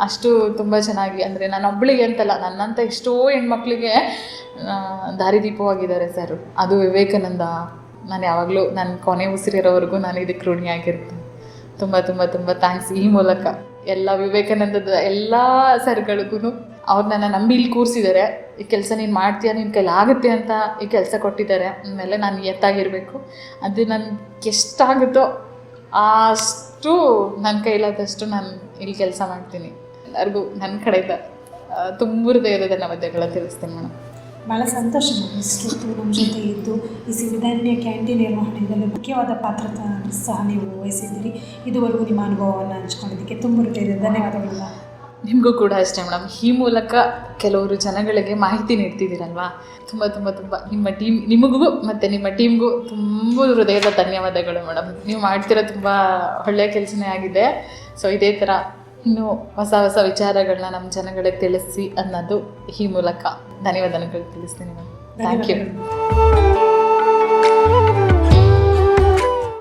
ಅಷ್ಟು ತುಂಬ ಚೆನ್ನಾಗಿ ಅಂದರೆ ನಾನು ಒಬ್ಬಳಿಗೆ ಅಂತಲ್ಲ ನನ್ನಂಥ ಎಷ್ಟೋ ಹೆಣ್ಮಕ್ಳಿಗೆ ದಾರಿದೀಪವಾಗಿದ್ದಾರೆ ಸರ್ ಅದು ವಿವೇಕಾನಂದ ನಾನು ಯಾವಾಗಲೂ ನನ್ನ ಕೊನೆ ಉಸಿರಿರೋವರೆಗೂ ನಾನು ಇದಕ್ಕೆ ಋಣಿಯಾಗಿರ್ತೀನಿ ತುಂಬ ತುಂಬ ತುಂಬ ಥ್ಯಾಂಕ್ಸ್ ಈ ಮೂಲಕ. ಎಲ್ಲ ವಿವೇಕಾನಂದದ ಎಲ್ಲ ಸರ್ಗಳಿಗೂ ಅವ್ರು ನನ್ನ ನಂಬಿ ಇಲ್ಲಿ ಕೂರಿಸಿದ್ದಾರೆ. ಈ ಕೆಲಸ ನೀನು ಮಾಡ್ತೀಯಾ? ನಿನ್ನ ಕೈಲಿ ಆಗುತ್ತೆ ಅಂತ ಈ ಕೆಲಸ ಕೊಟ್ಟಿದ್ದಾರೆ. ಆಮೇಲೆ ನಾನು ಎತ್ತಾಗಿರಬೇಕು. ಅದು ನನಗೆ ಎಷ್ಟಾಗುತ್ತೋ ಅಷ್ಟು ನನ್ನ ಕೈಲಾದಷ್ಟು ನಾನು ಇಲ್ಲಿ ಕೆಲಸ ಮಾಡ್ತೀನಿ. ಎಲ್ಲರಿಗೂ ನನ್ನ ಕಡೆಯಿಂದ ತುಂಬ ಹೃದಯದ ನವದ್ಯಗಳ ತಿಳಿಸ್ತೀನಿ ಮೇಡಮ್. ಭಾಳ ಸಂತೋಷ ಇಷ್ಟು ನಮ್ಮ ಜೊತೆ ಇದ್ದು ಈ ಸಿರಿಧಾನ್ಯ ಕ್ಯಾಂಟೀನ್ ನಿರ್ವಹಣೆಯಲ್ಲಿ ಮುಖ್ಯವಾದ ಪಾತ್ರ ಸಹ ನೀವು ವಹಿಸಿದ್ದೀರಿ. ಇದುವರೆಗೂ ನಿಮ್ಮ ಅನುಭವವನ್ನು ಹಂಚ್ಕೊಂಡಿದ್ದಕ್ಕೆ ತುಂಬ ಹೃದಯದ ಧನ್ಯವಾದಗಳಿಲ್ಲ. ನಿಮಗೂ ಕೂಡ ಅಷ್ಟೇ ಮೇಡಮ್. ಈ ಮೂಲಕ ಕೆಲವರು ಜನಗಳಿಗೆ ಮಾಹಿತಿ ನೀಡ್ತಿದ್ದೀರಲ್ವಾ? ತುಂಬ ತುಂಬ ತುಂಬ. ನಿಮ್ಮ ಟೀಮ್, ನಿಮಗೂ ಮತ್ತು ನಿಮ್ಮ ಟೀಮ್ಗೂ ತುಂಬ ಹೃದಯದ ಧನ್ಯವಾದಗಳು ಮೇಡಮ್. ನೀವು ಮಾಡ್ತಿರೋ ತುಂಬ ಒಳ್ಳೆಯ ಕೆಲಸನೇ ಆಗಿದೆ. ಸೊ ಇದೇ ಥರ ಇನ್ನೂ ಹೊಸ ಹೊಸ ವಿಚಾರಗಳನ್ನ ನಮ್ಮ ಜನಗಳಿಗೆ ತಿಳಿಸಿ ಅನ್ನೋದು ಈ ಮೂಲಕ. ಧನ್ಯವಾದಗಳು ತಿಳಿಸ್ತೀನಿ ನಾನು. ಥ್ಯಾಂಕ್ ಯು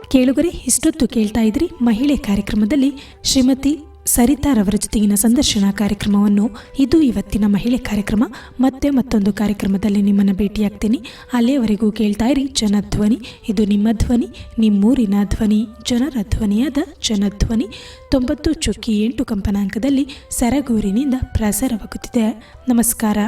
ಕೇಳುಗರೆ, ಇಷ್ಟೊತ್ತು ಕೇಳ್ತಾ ಇದ್ರಿ ಮಹಿಳೆ ಕಾರ್ಯಕ್ರಮದಲ್ಲಿ ಶ್ರೀಮತಿ ಸರಿತಾರವರ ಜೊತೆಗಿನ ಸಂದರ್ಶನ ಕಾರ್ಯಕ್ರಮವನ್ನು, ಇದು ಇವತ್ತಿನ ಮಹಿಳೆ ಕಾರ್ಯಕ್ರಮ. ಮತ್ತೆ ಮತ್ತೊಂದು ಕಾರ್ಯಕ್ರಮದಲ್ಲಿ ನಿಮ್ಮನ್ನು ಭೇಟಿಯಾಗ್ತೀನಿ. ಅಲ್ಲಿಯವರೆಗೂ ಕೇಳ್ತಾ ಇರಿ, ಜನಧ್ವನಿ. ಇದು ನಿಮ್ಮ ಧ್ವನಿ, ನಿಮ್ಮೂರಿನ ಧ್ವನಿ, ಜನರ ಧ್ವನಿಯಾದ ಜನಧ್ವನಿ. ತೊಂಬತ್ತು ಚುಕ್ಕಿ ಎಂಟು ಕಂಪನಾಂಕದಲ್ಲಿ ಸರಗೂರಿನಿಂದ ಪ್ರಸಾರವಾಗುತ್ತಿದೆ. ನಮಸ್ಕಾರ.